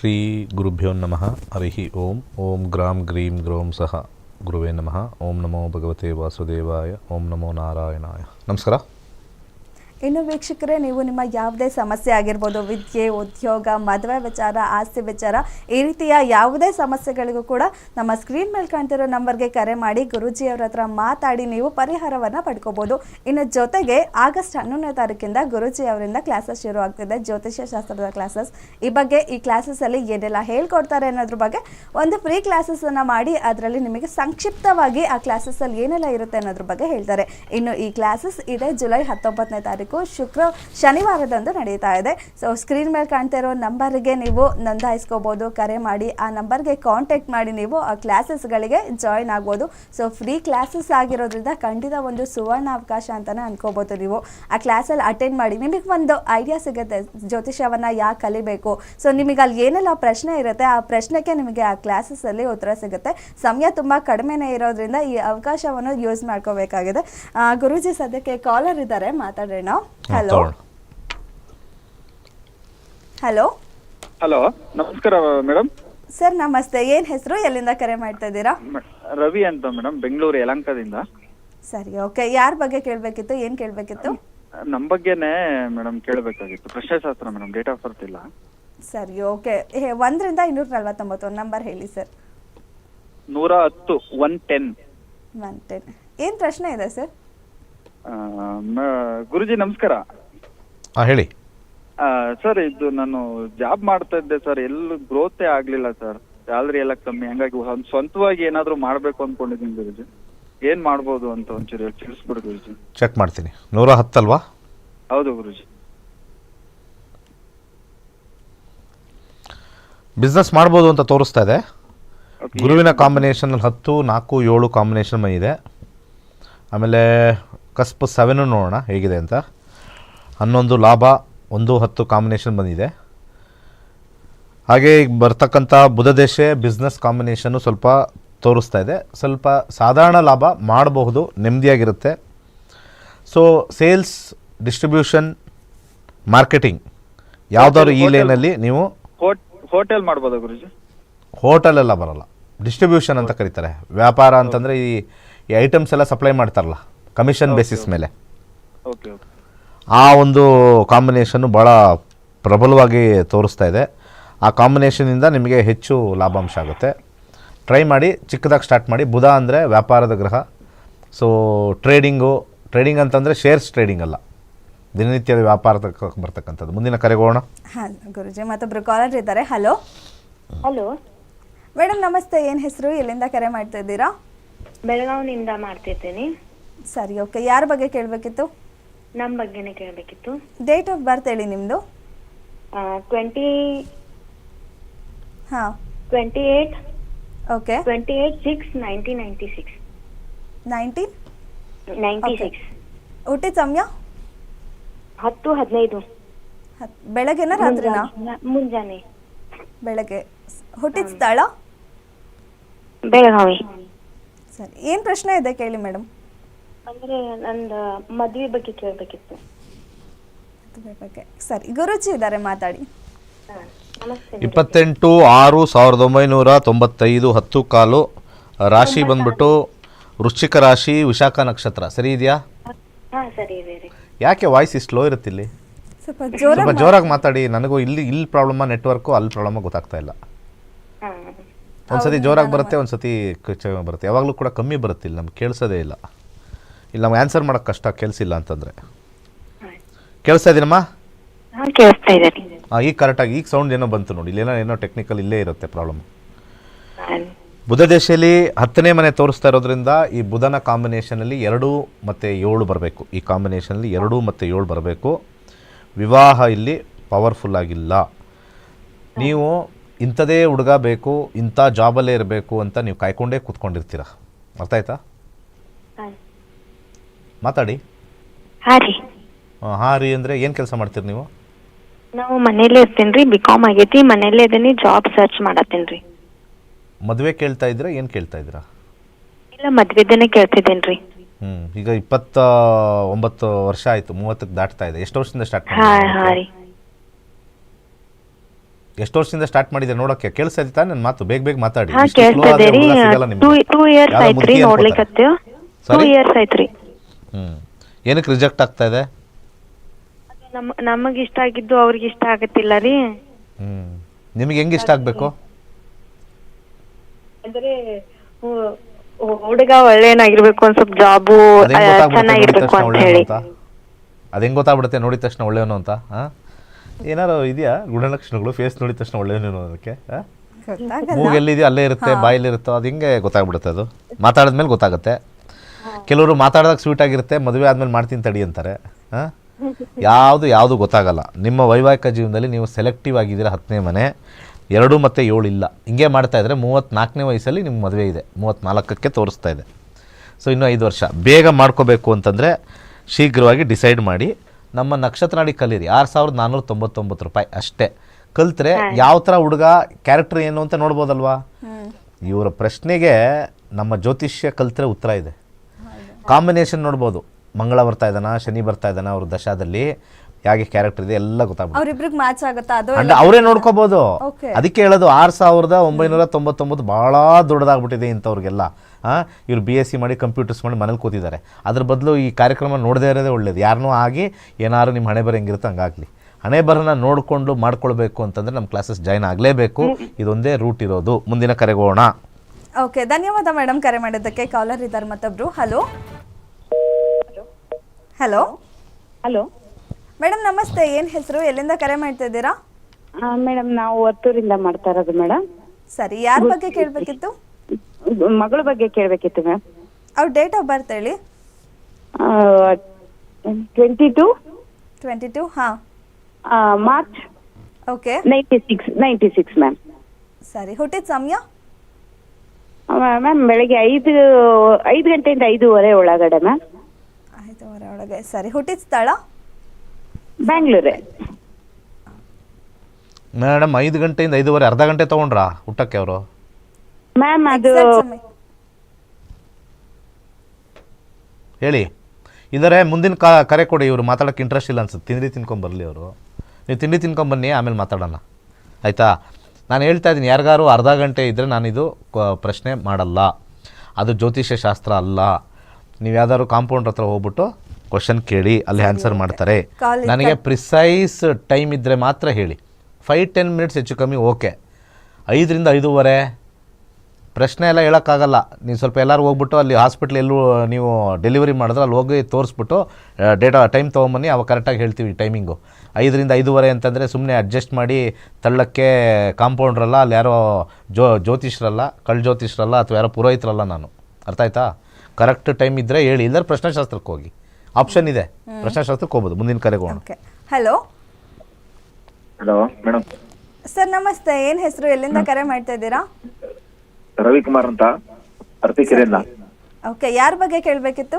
ಶ್ರೀ ಗುರುಭ್ಯೋ ನಮಃ. ಹರಿ ಓಂ. ಓಂ ಗ್ರಾಂ ಗ್ರೀಂ ಗ್ರೋಂ ಸಹ. ಗುರುವೇ ನಮಃ. ಓಂ ನಮೋ ಭಗವತೆ ವಾಸುದೇವಾಯ. ಓಂ ನಮೋ ನಾರಾಯಣಾಯ. ನಮಸ್ಕಾರ. ಇನ್ನು ವೀಕ್ಷಕರೇ, ನೀವು ನಿಮ್ಮ ಯಾವುದೇ ಸಮಸ್ಯೆ ಆಗಿರ್ಬೋದು, ವಿದ್ಯೆ, ಉದ್ಯೋಗ, ಮದುವೆ ವಿಚಾರ, ಆಸ್ತಿ ವಿಚಾರ, ಈ ರೀತಿಯ ಯಾವುದೇ ಸಮಸ್ಯೆಗಳಿಗೂ ಕೂಡ ನಮ್ಮ ಸ್ಕ್ರೀನ್ ಮೇಲೆ ಕಾಣ್ತಿರೋ ನಂಬರ್ಗೆ ಕರೆ ಮಾಡಿ, ಗುರುಜಿಯವರ ಹತ್ರ ಮಾತಾಡಿ, ನೀವು ಪರಿಹಾರವನ್ನು ಪಡ್ಕೋಬೋದು. ಇನ್ನು ಜೊತೆಗೆ ಆಗಸ್ಟ್ ಹನ್ನೊಂದನೇ ತಾರೀಕಿಂದ ಗುರುಜಿ ಅವರಿಂದ ಕ್ಲಾಸಸ್ ಶುರು ಆಗ್ತಿದೆ ಜ್ಯೋತಿಷ್ಯ ಶಾಸ್ತ್ರದ ಕ್ಲಾಸಸ್. ಈ ಬಗ್ಗೆ ಈ ಕ್ಲಾಸಸ್ಸಲ್ಲಿ ಏನೆಲ್ಲ ಹೇಳ್ಕೊಡ್ತಾರೆ ಅನ್ನೋದ್ರ ಬಗ್ಗೆ ಒಂದು ಫ್ರೀ ಕ್ಲಾಸಸ್ಸನ್ನು ಮಾಡಿ, ಅದರಲ್ಲಿ ನಿಮಗೆ ಸಂಕ್ಷಿಪ್ತವಾಗಿ ಆ ಕ್ಲಾಸಸ್ಸಲ್ಲಿ ಏನೆಲ್ಲ ಇರುತ್ತೆ ಅನ್ನೋದ್ರ ಬಗ್ಗೆ ಹೇಳ್ತಾರೆ. ಇನ್ನು ಈ ಕ್ಲಾಸಸ್ ಇದೆ ಜುಲೈ ಹತ್ತೊಂಬತ್ತನೇ ತಾರೀಕು. ಶುಕ್ರ ಶನಿವಾರದಂದು ನಡೀತಾ ಇದೆ. ಸೊ ಸ್ಕ್ರೀನ್ ಮೇಲೆ ಕಾಣ್ತಾ ಇರೋ ನಂಬರ್ಗೆ ನೀವು ನೋಂದಾಯಿಸ್ಕೋಬೋದು. ಕರೆ ಮಾಡಿ, ಆ ನಂಬರ್ಗೆ ಕಾಂಟ್ಯಾಕ್ಟ್ ಮಾಡಿ ನೀವು ಆ ಕ್ಲಾಸಸ್ಗಳಿಗೆ ಜಾಯಿನ್ ಆಗ್ಬೋದು. ಸೊ ಫ್ರೀ ಕ್ಲಾಸಸ್ ಆಗಿರೋದ್ರಿಂದ ಖಂಡಿತ ಒಂದು ಸುವರ್ಣ ಅವಕಾಶ ಅಂತಲೇ ಅನ್ಕೋಬೋದು ನೀವು. ಆ ಕ್ಲಾಸಲ್ಲಿ ಅಟೆಂಡ್ ಮಾಡಿ, ನಿಮಗೆ ಒಂದು ಐಡಿಯಾ ಸಿಗುತ್ತೆ, ಜ್ಯೋತಿಷ್ಯವನ್ನು ಯಾಕೆ ಕಲಿಬೇಕು? ಸೊ ನಿಮಗೆ ಅಲ್ಲಿ ಏನೆಲ್ಲ ಪ್ರಶ್ನೆ ಇರುತ್ತೆ, ಆ ಪ್ರಶ್ನೆಗೆ ನಿಮಗೆ ಆ ಕ್ಲಾಸಸ್ಸಲ್ಲಿ ಉತ್ತರ ಸಿಗುತ್ತೆ. ಸಮಯ ತುಂಬ ಕಡಿಮೆನೇ ಇರೋದ್ರಿಂದ ಈ ಅವಕಾಶವನ್ನು ಯೂಸ್ ಮಾಡ್ಕೋಬೇಕಾಗಿದೆ. ಗುರೂಜಿ ಸದ್ಯಕ್ಕೆ ಕಾಲರ್ ಇದ್ದಾರೆ, ಮಾತಾಡೋಣ. ಹಲೋ. ಹಲೋ ಹಲೋ ನಮಸ್ಕಾರ ಮೇಡಮ್ ಸರ್ ನಮಸ್ತೆ. ಏನ್ ಹೆಸರು? ಎಲ್ಲಿಂದ ಕರೆ ಮಾಡ್ತಾ ಇದ್ದೀರಾ? ರವಿ ಅಂತ ಮೇಡಮ್ ಬೆಂಗಳೂರು ಯಲಂಕದಿಂದ. ಸರಿ ಓಕೆ. ಯಾರ ಬಗ್ಗೆ ಕೇಳಬೇಕಿತ್ತು? ಏನ್ ಕೇಳಬೇಕಿತ್ತು? ನಮ್ ಬಗ್ಗೆನೇ ಮೇಡಮ್ ಕೇಳಬೇಕಾಗಿತ್ತು. ಪ್ರಶ್ನೆಶಾಸ್ತ್ರ ಮೇಡಮ್ ಡೇಟ್ ಆಫ್ ಬರ್ತ್ ಇಲ್ಲ. ಸರಿ ಓಕೆ. ಒಂದರಿಂದ ಇನ್ನೂರ ನಲ್ವತ್ತೊಂಬತ್ತು. ನಂಬರ್ ಹೇಳಿ ಸರ್ ನೂರ ಹತ್ತು ಒನ್ ಟೆನ್. One ten. ಏನ್ ಪ್ರಶ್ನೆ ಇದೆ ಸರ್ ಗುರುಜಿ ನಮಸ್ಕಾರ. ಹಾಂ ಹೇಳಿ. ಸರ್ ಇದು ನಾನು ಜಾಬ್ ಮಾಡ್ತಾ ಇದ್ದೆ ಸರ್. ಎಲ್ಲೂ ಗ್ರೋತೇ ಆಗ್ಲಿಲ್ಲ ಸರ್. ಸ್ಯಾಲ್ರಿ ಎಲ್ಲ ಕಮ್ಮಿ. ಹಂಗಾಗಿ ಒಂದ್ ಸ್ವಂತವಾಗಿ ಏನಾದ್ರೂ ಮಾಡ್ಬೇಕು ಅನ್ಕೊಂಡಿದ್ದೀನಿ ಗುರುಜಿ. ಏನ್ ಮಾಡ್ಬೋದು ಅಂತ ಒಂಚೂರು ತಿಳಿಸ್ಬಿಡು ಗುರುಜಿ. ಚೆಕ್ ಮಾಡ್ತೀನಿ. ನೂರ ಹತ್ತಲ್ವಾ? ಹೌದು ಗುರುಜಿ. ಬಿಸ್ನೆಸ್ ಮಾಡ್ಬೋದು ಅಂತ ತೋರಿಸ್ತಾ ಇದೆ. ಗುರುವಿನ ಕಾಂಬಿನೇಷನ್ ಹತ್ತು ನಾಲ್ಕು ಏಳು ಕಾಂಬಿನೇಷನ್ ಇದೆ ಆಮೇಲೆ ಕಸ್ಪ್ ಸೆವೆನು ನೋಡೋಣ ಹೇಗಿದೆ ಅಂತ. ಹನ್ನೊಂದು ಲಾಭ ಒಂದು ಹತ್ತು ಕಾಂಬಿನೇಷನ್ ಬಂದಿದೆ. ಹಾಗೆ ಈಗ ಬರ್ತಕ್ಕಂಥ ಬುಧ ದೇಶ ಬಿಸ್ನೆಸ್ ಕಾಂಬಿನೇಷನ್ನು ಸ್ವಲ್ಪ ತೋರಿಸ್ತಾ ಇದೆ. ಸ್ವಲ್ಪ ಸಾಧಾರಣ ಲಾಭ ಮಾಡಬಹುದು ನೆಮ್ಮದಿಯಾಗಿರುತ್ತೆ. ಸೊ ಸೇಲ್ಸ್ ಡಿಸ್ಟ್ರಿಬ್ಯೂಷನ್ ಮಾರ್ಕೆಟಿಂಗ್ ಯಾವುದಾದ್ರು ಈ ಲೈನಲ್ಲಿ ನೀವು ಹೋಟ್ ಹೋಟೆಲ್ ಮಾಡ್ಬೋದು ಗುರುಜಿ? ಹೋಟೆಲ್ ಎಲ್ಲ ಬರಲ್ಲ. ಡಿಸ್ಟ್ರಿಬ್ಯೂಷನ್ ಅಂತ ಕರೀತಾರೆ. ವ್ಯಾಪಾರ ಅಂತಂದರೆ ಈ ಈ ಐಟಮ್ಸ್ ಎಲ್ಲ ಸಪ್ಲೈ ಮಾಡ್ತಾರಲ್ಲ. ಕಮಿಷನ್ ಬೇಸಿಸ್ ಮೇಲೆ. ಓಕೆ ಓಕೆ ಆ ಒಂದು ಕಾಂಬಿನೇಷನ್ನು ಭಾಳ ಪ್ರಬಲವಾಗಿ ತೋರಿಸ್ತಾ ಇದೆ. ಆ ಕಾಂಬಿನೇಷನಿಂದ ನಿಮಗೆ ಹೆಚ್ಚು ಲಾಭಾಂಶ ಆಗುತ್ತೆ. ಟ್ರೈ ಮಾಡಿ ಚಿಕ್ಕದಾಗಿ ಸ್ಟಾರ್ಟ್ ಮಾಡಿ. ಬುಧ ಅಂದರೆ ವ್ಯಾಪಾರದ ಗ್ರಹ. ಸೊ ಟ್ರೇಡಿಂಗು ಟ್ರೇಡಿಂಗ್ ಅಂತಂದರೆ ಶೇರ್ಸ್ ಟ್ರೇಡಿಂಗ್ ಅಲ್ಲ. ದಿನನಿತ್ಯದ ವ್ಯಾಪಾರದ ಬರ್ತಕ್ಕಂಥದ್ದು. ಮುಂದಿನ ಕರೆಗೋಣ ಹಾಂ ಗುರುಜಿ ಮತ್ತೊಬ್ರು ಕಾಲರ್ ಇದ್ದಾರೆ. ಹಲೋ ಹಲೋ ಮೇಡಮ್ ನಮಸ್ತೆ. ಏನು ಹೆಸರು? ಎಲ್ಲಿಂದ ಕರೆ ಮಾಡ್ತಾ ಇದ್ದೀರಾ? ಬೆಳಗಾವಿನಿಂದ ಮಾಡ್ತಿದ್ದೀನಿ. ಸರಿ ಓಕೆ ಯಾರ ಬಗ್ಗೆ ಕೇಳಬೇಕಿತ್ತು? ನಮ್ಮ ಬಗ್ಗೆನೇ ಕೇಳಬೇಕಿತ್ತು. ಡೇಟ್ ಆಫ್ ಬರ್ತ್ ಹೇಳಿ ನಿಮ್ಮದು ಟ್ವೆಂಟಿ ಹಾಂ. Twenty eight okay twenty eight six nineteen ninety six nineteen ninety Okay. Six ಹುಟ್ಟಿದ ಸಮಯ ಹತ್ತು ಹದಿನೈದು. ಬೆಳಗ್ಗೆನ ರಾತ್ರಿನಾ? ಮುಂಜಾನೆ ಬೆಳಗ್ಗೆ. ಹುಟ್ಟಿದ ಸ್ಥಳ? ಬೆಳಗಾವಿ. ಸರಿ. ಏನು ಪ್ರಶ್ನೆ ಇದೆ ಕೇಳಿ ಮೇಡಮ್ ಅಂದ್ರೆ ನಂದ ಮದ್ವೆ ಬಗ್ಗೆ ಕೇಳಬೇಕಿತ್ತು. ಬಗ್ಗೆ. ಸರಿ ಗುರುಜಿ ಇದ್ದಾರೆ ಮಾತಾಡಿ. ನಮಸ್ತೆ ಗುರು. ಇಪ್ಪತ್ತೆಂಟು ಆರು ಸಾವಿರದ ಒಂಬೈನೂರ ತೊಂಬತ್ತೈದು ಹತ್ತು ಕಾಲು ರಾಶಿ ಬಂದ್ಬಿಟ್ಟು ವೃಶ್ಚಿಕ ರಾಶಿ ವಿಶಾಖ ನಕ್ಷತ್ರ. ಸರಿ ಇದೆಯಾ? ಹಾ ಸರಿ ಇದೆ ರೀ ಯಾಕೆ ವಾಯ್ಸ್ ಇಷ್ಟು ಲೋ ಇರುತ್ತೆ ಇಲ್ಲಿ ಸ್ವಲ್ಪ ಜೋರ ಸ್ವಲ್ಪ ಜೋರಾಗಿ ಮಾತಾಡಿ. ನನಗೂ ಇಲ್ಲಿ ಇಲ್ಲಿ ಪ್ರಾಬ್ಲಮ್ಮ ನೆಟ್ವರ್ಕು ಅಲ್ಲಿ ಪ್ರಾಬ್ಲಮ್ ಗೊತ್ತಾಗ್ತಾ ಇಲ್ಲ. ಹಾ. ಒಂದ್ಸತಿ ಜೋರಾಗಿ ಬರುತ್ತೆ ಒಂದ್ಸತಿ ಬರುತ್ತೆ. ಯಾವಾಗಲೂ ಕೂಡ ಕಮ್ಮಿ ಬರುತ್ತೆ ಇಲ್ಲಿ ನಮ್ಗೆ ಕೇಳಿಸೋದೇ ಇಲ್ಲ. ಇಲ್ಲಿ ನಮ್ಗೆ ಆನ್ಸರ್ ಮಾಡೋಕೆ ಕಷ್ಟ ಕೇಳಿಸಿಲ್ಲ ಅಂತಂದರೆ. ಕೇಳಿಸ್ತಾ ಇದ್ದೀನಮ್ಮ ಹಾ ಕೇಳಿಸ್ತಾ ಇದೆ. ರೀ ಹಾಂ ಈಗ ಕರೆಕ್ಟಾಗಿ ಈಗ ಸೌಂಡ್ ಏನೋ ಬಂತು ನೋಡಿ ಇಲ್ಲೇನೋ ಏನೋ ಟೆಕ್ನಿಕಲ್ ಇಲ್ಲೇ ಇರುತ್ತೆ ಪ್ರಾಬ್ಲಮ್. ಬುಧ ದೇಶದಲ್ಲಿ ಹತ್ತನೇ ಮನೆ ತೋರಿಸ್ತಾ ಇರೋದ್ರಿಂದ ಈ ಬುಧನ ಕಾಂಬಿನೇಷನಲ್ಲಿ ಎರಡು ಮತ್ತು ಏಳು ಬರಬೇಕು. ಈ ಕಾಂಬಿನೇಷನಲ್ಲಿ ಎರಡು ಮತ್ತು ಏಳು ಬರಬೇಕು. ವಿವಾಹ ಇಲ್ಲಿ ಪವರ್ಫುಲ್ ಆಗಿಲ್ಲ. ನೀವು ಇಂಥದೇ ಹುಡುಗ ಬೇಕು ಇಂಥ ಜಾಬಲ್ಲೇ ಇರಬೇಕು ಅಂತ ನೀವು ಕಾಯ್ಕೊಂಡೇ ಕೂತ್ಕೊಂಡಿರ್ತೀರ. ಅರ್ಥ ಆಯ್ತಾ. ಮಾತಾಡಿ. ಹಾ ರೀ. ಆ, ಏನ್ ರೀ ಅಂದರೆ ಏನು ಕೆಲಸ ಮಾಡ್ತೀರಿ ನೀವು? ನಾವು ಮನೇಲೆ ಇರ್ತೀನಿ ರೀ ಬಿ ಕಾಮ್ ಆಗೈತಿ ಮನೇಲೇ ಇದೀನಿ ಜಾಬ್ ಸರ್ಚ್ ಮಾಡತ್ತೀನಿ ರೀ. ಮದುವೆ ಕೇಳ್ತಾ ಇದ್ದೀರಾ ಏನು ಕೇಳ್ತಾ ಇದ್ರ ಇಲ್ಲ ಮದ್ವೆದನ್ನೇ ಕೇಳ್ತಿದ್ದೀನಿ ರೀ. ಹ್ಞೂ ಈಗ ಇಪ್ಪತ್ತ ಒಂಬತ್ತು ವರ್ಷ ಆಯ್ತು ಮೂವತ್ತಕ್ಕೆ ದಾಟ್ತಾ ಇದೆ. ಎಷ್ಟು ವರ್ಷದಿಂದ ಸ್ಟಾರ್ಟ್ ಹಾ ಹಾ ರೀ. ಎಷ್ಟು ವರ್ಷದಿಂದ ಸ್ಟಾರ್ಟ್ ಮಾಡಿದೆ ನೋಡೋಕ್ಕೆ ಕೇಳಿಸ್ತಾ ತಾನೇ ನನ್ನ ಮಾತು ಬೇಗ ಬೇಗ ಮಾತಾಡಿ. ಹಾ ಇಷ್ಟು slow ಕೇಳ್ತದೆ ಆದ್ರೆ ರೀ ಹುಡುಗ ಸಿಗಲ್ಲ ಟೂ ನಿಮ್ಗೆ. ಟೂ ಇಯರ್ಸ್ ಯಾವ್ದೋ ಆಯ್ತು ರೀ ಮುದುಕಿ ಅನ್ಕೋತಾರೆ. Two Sorry? ಇಯರ್ಸ್ ಆಯ್ತು ರೀ. ಹ್ಮ್. ಏನಕ್ಕೆ ರಿಜೆಕ್ಟ್ ಆಗ್ತಾ ಇದೆ? ನಮ್ ನಮಗ್ ಇಷ್ಟ ಆಗಿದ್ದು ಅವ್ರಿಗೆ ಇಷ್ಟ ಆಗತ್ತಿಲ್ಲ ರೀ. ಹ್ಮ್. ನಿಮಗೆ ಹೆಂಗೆ ಇಷ್ಟ ಆಗಬೇಕು? ಅಂದ್ರೆ ಹು- ಹುಡುಗ ಒಳ್ಳೆಯನಾಗಿರ್ಬೇಕು ಒಂದ್ ಸ್ವಲ್ಪ ಜಾಬು ಚೆನ್ನಾಗಿರ್ಬೇಕು ತಕ್ಷಣ ಅಂತ ಒಳ್ಳೆಯವನು ಹೇಳಿ. ಅಂತ? ಅದು ಹೆಂಗೆ ಗೊತ್ತಾಗ್ಬಿಡುತ್ತೆ ನೋಡಿದ ತಕ್ಷಣ ಒಳ್ಳೆಯವನು ಅಂತ? ಹಾಂ ಏನಾರು ಇದೆಯಾ? ಗುಣಲಕ್ಷಣಗಳು ಫೇಸ್ ನೋಡಿದ ತಕ್ಷಣ ಒಳ್ಳೆಯವನು ಅದಕ್ಕೆ ಹಾಂ ಗೊತ್ತಾಗಲ್ಲ. ಮೂಗು ಎಲ್ಲಿದೆಯೋ ಅಲ್ಲೇ ಇರುತ್ತೆ ಬಾಯಲ್ಲಿರುತ್ತೋ ಅದು ಹಿಂಗೆ ಗೊತ್ತಾಗ್ಬಿಡುತ್ತೆ ಅದು? ಮಾತಾಡಿದ್ಮೇಲೆ ಗೊತ್ತಾಗುತ್ತೆ. ಕೆಲವರು ಮಾತಾಡಿದಾಗ ಸ್ವೀಟ್ ಆಗಿರುತ್ತೆ ಮದುವೆ ಆದ್ಮೇಲೆ ಮಾಡ್ತೀನಿ ತಡಿ ಅಂತಾರೆ. ಹಾಂ? ಯಾವುದು ಯಾವುದು ಗೊತ್ತಾಗಲ್ಲ. ನಿಮ್ಮ ವೈವಾಹಿಕ ಜೀವನದಲ್ಲಿ ನೀವು ಸೆಲೆಕ್ಟಿವ್ ಆಗಿದ್ದೀರಾ ಹತ್ತನೇ ಮನೆ ಎರಡು ಮತ್ತು ಏಳು ಇಲ್ಲ. ಹಿಂಗೆ ಮಾಡ್ತಾ ಇದ್ದರೆ ಮೂವತ್ತ್ನಾಲ್ಕನೇ ವಯಸ್ಸಲ್ಲಿ ನಿಮ್ಮ ಮದುವೆ ಇದೆ. ಮೂವತ್ತ್ನಾಲ್ಕಕ್ಕೆ ತೋರಿಸ್ತಾ ಇದೆ. ಸೊ ಇನ್ನೂ ಐದು ವರ್ಷ. ಬೇಗ ಮಾಡ್ಕೋಬೇಕು ಅಂತಂದರೆ ಶೀಘ್ರವಾಗಿ ಡಿಸೈಡ್ ಮಾಡಿ ನಮ್ಮ ನಕ್ಷತ್ರ ನಾಡಿ ಕಲೀರಿ. ಆರು ಸಾವಿರದ ನಾನ್ನೂರ ತೊಂಬತ್ತೊಂಬತ್ತು ರೂಪಾಯಿ ಅಷ್ಟೇ. ಕಲ್ತ್ರೆ ಯಾವ ಥರ ಹುಡುಗ ಕ್ಯಾರೆಕ್ಟರ್ ಏನು ಅಂತ ನೋಡ್ಬೋದಲ್ವಾ? ಇವರ ಪ್ರಶ್ನೆಗೆ ನಮ್ಮ ಜ್ಯೋತಿಷ್ಯ ಕಲ್ತ್ರೆ ಉತ್ತರ ಇದೆ. ಕಾಂಬಿನೇಷನ್ ನೋಡ್ಬೋದು. ಮಂಗಳ ಬರ್ತಾ ಇದ್ದಾನ ಶನಿ ಬರ್ತಾ ಇದ್ದಾನ ಅವ್ರ ದಶಾದಲ್ಲಿ ಹೇಗೆ ಕ್ಯಾರೆಕ್ಟರ್ ಇದೆ ಎಲ್ಲ ಗೊತ್ತಾಗ್ಬೋದು ಅವ್ರಿಬ್ರಿಗೆ ಮ್ಯಾಚ್ ಆಗುತ್ತಾ? ಅದು ಅಂಡ್ ಅವರೇ ನೋಡ್ಕೋಬಹುದು. ಅದಕ್ಕೆ ಹೇಳೋದು ಆರು ಸಾವಿರದ ಒಂಬೈನೂರ ತೊಂಬತ್ತೊಂಬತ್ತು ಭಾಳ ದೊಡ್ಡದಾಗ್ಬಿಟ್ಟಿದೆ ಇಂಥವ್ರಿಗೆಲ್ಲ. ಇವ್ರು ಬಿ ಎಸ್ ಸಿ ಮಾಡಿ ಕಂಪ್ಯೂಟರ್ಸ್ ಮಾಡಿ ಮನೇಲಿ ಕೂತಿದ್ದಾರೆ. ಅದ್ರ ಬದಲು ಈ ಕಾರ್ಯಕ್ರಮ ನೋಡದೇ ಇರೋದೇ ಒಳ್ಳೇದು. ಯಾರನ್ನೂ ಆಗಿ ಏನಾದ್ರು ನಿಮ್ಮ ಹಣೆ ಬರ ಹೆಂಗಿರುತ್ತೆ ಹಂಗಾಗಲಿ. ಹಣೆ ಬರನ ನೋಡಿಕೊಂಡು ಮಾಡ್ಕೊಳ್ಬೇಕು ಅಂತಂದ್ರೆ ನಮ್ಮ ಕ್ಲಾಸಸ್ ಜಾಯ್ನ್ ಆಗಲೇಬೇಕು. ಇದೊಂದೇ ರೂಟ್ ಇರೋದು. ಮುಂದಿನ ಕರೆಗೋಣ. ಓಕೆ ಧನ್ಯವಾದ ಮೇಡಮ್ ಕರೆ ಮಾಡಿದ್ದಕ್ಕೆ ಕಾಲರ್ ಇದ್ದಾರೆ ಮತ್ತೊಬ್ರು. ಹಲೋ ಹಲೋ ಹಲೋ ಮೇಡಮ್ ನಮಸ್ತೆ. ಏನ್ ಹೆಸರು? ಎಲ್ಲಿಂದ ಕರೆ ಮಾಡ್ತಾ ಇದ್ದೀರಾ? ಮೇಡಮ್ ನಾವು ಒತ್ತೂರಿಂದ ಮಾಡ್ತಾ ಇರೋದು ಮೇಡಮ್ ಸರಿ ಯಾರ ಬಗ್ಗೆ ಕೇಳಬೇಕಿತ್ತು? ಮಗಳ ಬಗ್ಗೆ ಕೇಳಬೇಕಿತ್ತು ಮ್ಯಾಮ್ ಅವ್ರ ಡೇಟ್ ಆಫ್ ಬರ್ತ್ ಹೇಳಿ. ಟ್ವೆಂಟಿ ಟು ಟ್ವೆಂಟಿ ಟು ಹಾಂ. March okay ninety six ninety six ma'am ಸರಿ ಹುಟ್ಟಿದ ಸಮಯ? ಮ್ಯಾಮ್ ಬೆಳಗ್ಗೆ ಐದು ಐದು ಗಂಟೆಯಿಂದ ಐದೂವರೆ ಒಳಗಡೆ ಮ್ಯಾಮ್ ಐದೂವರೆ ಒಳಗೆ. ಸರಿ ಹುಟ್ಟಿದ ಸ್ಥಳ? ಬ್ಯಾಂಗ್ಳೂರೇ. ಮೇಡಮ್ ಐದು ಗಂಟೆಯಿಂದ ಐದೂವರೆ ಅರ್ಧ ಗಂಟೆ ತಗೊಂಡ್ರಾ ಊಟಕ್ಕೆ ಅವರು? ಮ್ಯಾಮ್ ಅದು Exact ಸಮಯ. ಹೇಳಿ. ಇದರೆ ಮುಂದಿನ ಕ ಕರೆ ಕೊಡಿ ಇವರು ಮಾತಾಡೋಕ್ಕೆ ಇಂಟ್ರೆಸ್ಟ್ ಇಲ್ಲ ಅನ್ಸುತ್ತೆ. ತಿಂಡಿ ತಿನ್ಕೊಂಬರ್ಲಿ ಅವರು. ನೀವು ತಿಂಡಿ ತಿನ್ಕೊಂಬನ್ನಿ ಆಮೇಲೆ ಮಾತಾಡೋಣ. ಆಯಿತಾ? ನಾನು ಹೇಳ್ತಾ ಇದ್ದೀನಿ ಯಾರಿಗಾರು ಅರ್ಧ ಗಂಟೆ ಇದ್ದರೆ ನಾನಿದು ಇದು ಪ್ರಶ್ನೆ ಮಾಡಲ್ಲ. ಅದು ಜ್ಯೋತಿಷ್ಯ ಶಾಸ್ತ್ರ ಅಲ್ಲ. ನೀವು ಯಾವ್ದಾದ್ರು ಕಾಂಪೌಂಡ್ ಹತ್ರ ಹೋಗ್ಬಿಟ್ಟು ಕ್ವಶನ್ ಕೇಳಿ ಅಲ್ಲಿ ಆನ್ಸರ್ ಮಾಡ್ತಾರೆ. ನನಗೆ ಪ್ರಿಸೈಸ್ ಟೈಮ್ ಇದ್ದರೆ ಮಾತ್ರ ಹೇಳಿ. ಫೈವ್ ಟೆನ್ ಮಿನಿಟ್ಸ್ ಹೆಚ್ಚು ಕಮ್ಮಿ ಓಕೆ ಐದರಿಂದ ಐದೂವರೆ. ಪ್ರಶ್ನೆ ಎಲ್ಲ ಹೇಳೋಕ್ಕಾಗಲ್ಲ. ನೀವು ಸ್ವಲ್ಪ ಎಲ್ಲರೂ ಹೋಗ್ಬಿಟ್ಟು ಅಲ್ಲಿ ಹಾಸ್ಪಿಟ್ಲ್ ಎಲ್ಲೂ ನೀವು ಡೆಲಿವರಿ ಮಾಡಿದ್ರೆ ಅಲ್ಲಿ ಹೋಗಿ ತೋರಿಸ್ಬಿಟ್ಟು ಡೇಟಾ ಟೈಮ್ ತೊಗೊಂಬನ್ನಿ ಅವಾಗ ಕರೆಕ್ಟಾಗಿ ಹೇಳ್ತೀವಿ ಟೈಮಿಂಗು ಐದರಿಂದ ಐದೂವರೆ ಅಂತಂದರೆ ಸುಮ್ಮನೆ ಅಡ್ಜಸ್ಟ್ ಮಾಡಿ ತಳ್ಳಕ್ಕೆ ಕಾಂಪೌಂಡ್ರಲ್ಲ ಅಲ್ಲಿ ಯಾರೋ ಜೋ ಜ್ಯೋತಿಷ್ರಲ್ಲ ಕಳ್ ಜ್ಯೋತಿಷ್ರಲ್ಲ ಅಥವಾ ಯಾರೋ ಪುರೋಹಿತರಲ್ಲ ನಾನು. ಅರ್ಥ ಆಯ್ತಾ? ಕರೆಕ್ಟ್ ಟೈಮ್ ಇದ್ದರೆ ಹೇಳಿ. ಇಲ್ಲದ್ರೆ ಪ್ರಶ್ನೆಶಾಸ್ತ್ರಕ್ಕೆ ಹೋಗಿ. ಆಪ್ಷನ್ ಇದೆ. ಪ್ರಶ್ನೆಶಾಸ್ತ್ರಕ್ಕೆ ಹೋಗ್ಬೋದು. ಮುಂದಿನ ಕರೆಗೆ okay hello hello madam sir ನಮಸ್ತೆ. ಏನ್ ಹೆಸರು? ಎಲ್ಲಿಂದ ಕರೆ ಮಾಡ್ತಾ ಇದ್ದೀರಾ? ರವಿಕುಮಾರ್ ಅಂತ. ಅರ್ತಿಕೆರೆಯಿಂದ ಓಕೆ ಯಾರ ಬಗ್ಗೆ ಕೇಳಬೇಕಿತ್ತು?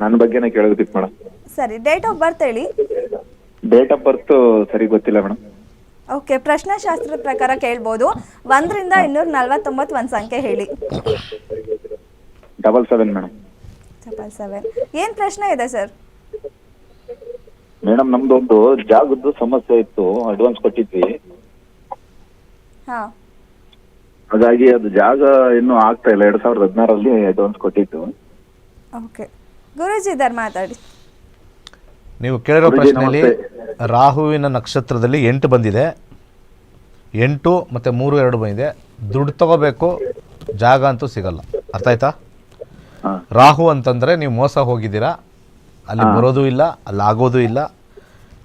ನನ್ನ ಬಗ್ಗೆನೇ ಕೇಳಬೇಕಿತ್ತು ಮೇಡಮ್ ಸರಿ ಡೇಟ್ ಆಫ್ ಬರ್ತ್ ಹೇಳಿ? ಡೇಟ್ ಆಫ್ ಬರ್ತ್ ಸರಿ ಗೊತ್ತಿಲ್ಲ ಮೇಡಮ್. ಓಕೆ ಪ್ರಶ್ನಾಶಾಸ್ತ್ರದ ಪ್ರಕಾರ ಕೇಳ್ಬೋದು. ಒಂದರಿಂದ ಇನ್ನೂರ ನಲ್ವತ್ತೊಂಬತ್ತು ಒಂದು ಸಂಖ್ಯೆ ಹೇಳಿ. Double seven madam. Double seven ಏನು ಪ್ರಶ್ನೆ ಇದೆ ಸರ್ ಮೇಡಮ್ ನಮ್ದು ಒಂದು ಜಾಗದ್ದು ಸಮಸ್ಯೆ ಇತ್ತು ಅಡ್ವಾನ್ಸ್ ಕೊಟ್ಟಿದ್ವಿ. ಹಾಂ. ಹಾಗಾಗಿ ಅದು ಜಾಗ ಇನ್ನೂ ಆಗ್ತಾ ಇಲ್ಲ ಎರಡ್ ಸಾವಿರದ ಹದಿನಾರಲ್ಲಿ ಅಡ್ವಾನ್ಸ್ ಕೊಟ್ಟಿದ್ದು. ಓಕೆ ಗುರೂಜಿ ಇದ್ದಾರೆ ಮಾತಾಡಿ. ನೀವು ಕೇಳಿರೋ ಪ್ರಶ್ನೆಯಲ್ಲಿ ರಾಹುವಿನ ನಕ್ಷತ್ರದಲ್ಲಿ ಎಂಟು ಬಂದಿದೆ. ಎಂಟು ಮತ್ತು ಮೂರು ಎರಡು ಬಂದಿದೆ. ದುಡ್ಡು ತಗೋಬೇಕು ಜಾಗ ಅಂತೂ ಸಿಗಲ್ಲ. ಅರ್ಥ ಆಯ್ತಾ? ರಾಹು ಅಂತಂದರೆ ನೀವು ಮೋಸ ಹೋಗಿದ್ದೀರಾ ಅಲ್ಲಿ ಬರೋದು ಇಲ್ಲ ಅಲ್ಲಿ ಆಗೋದು ಇಲ್ಲ.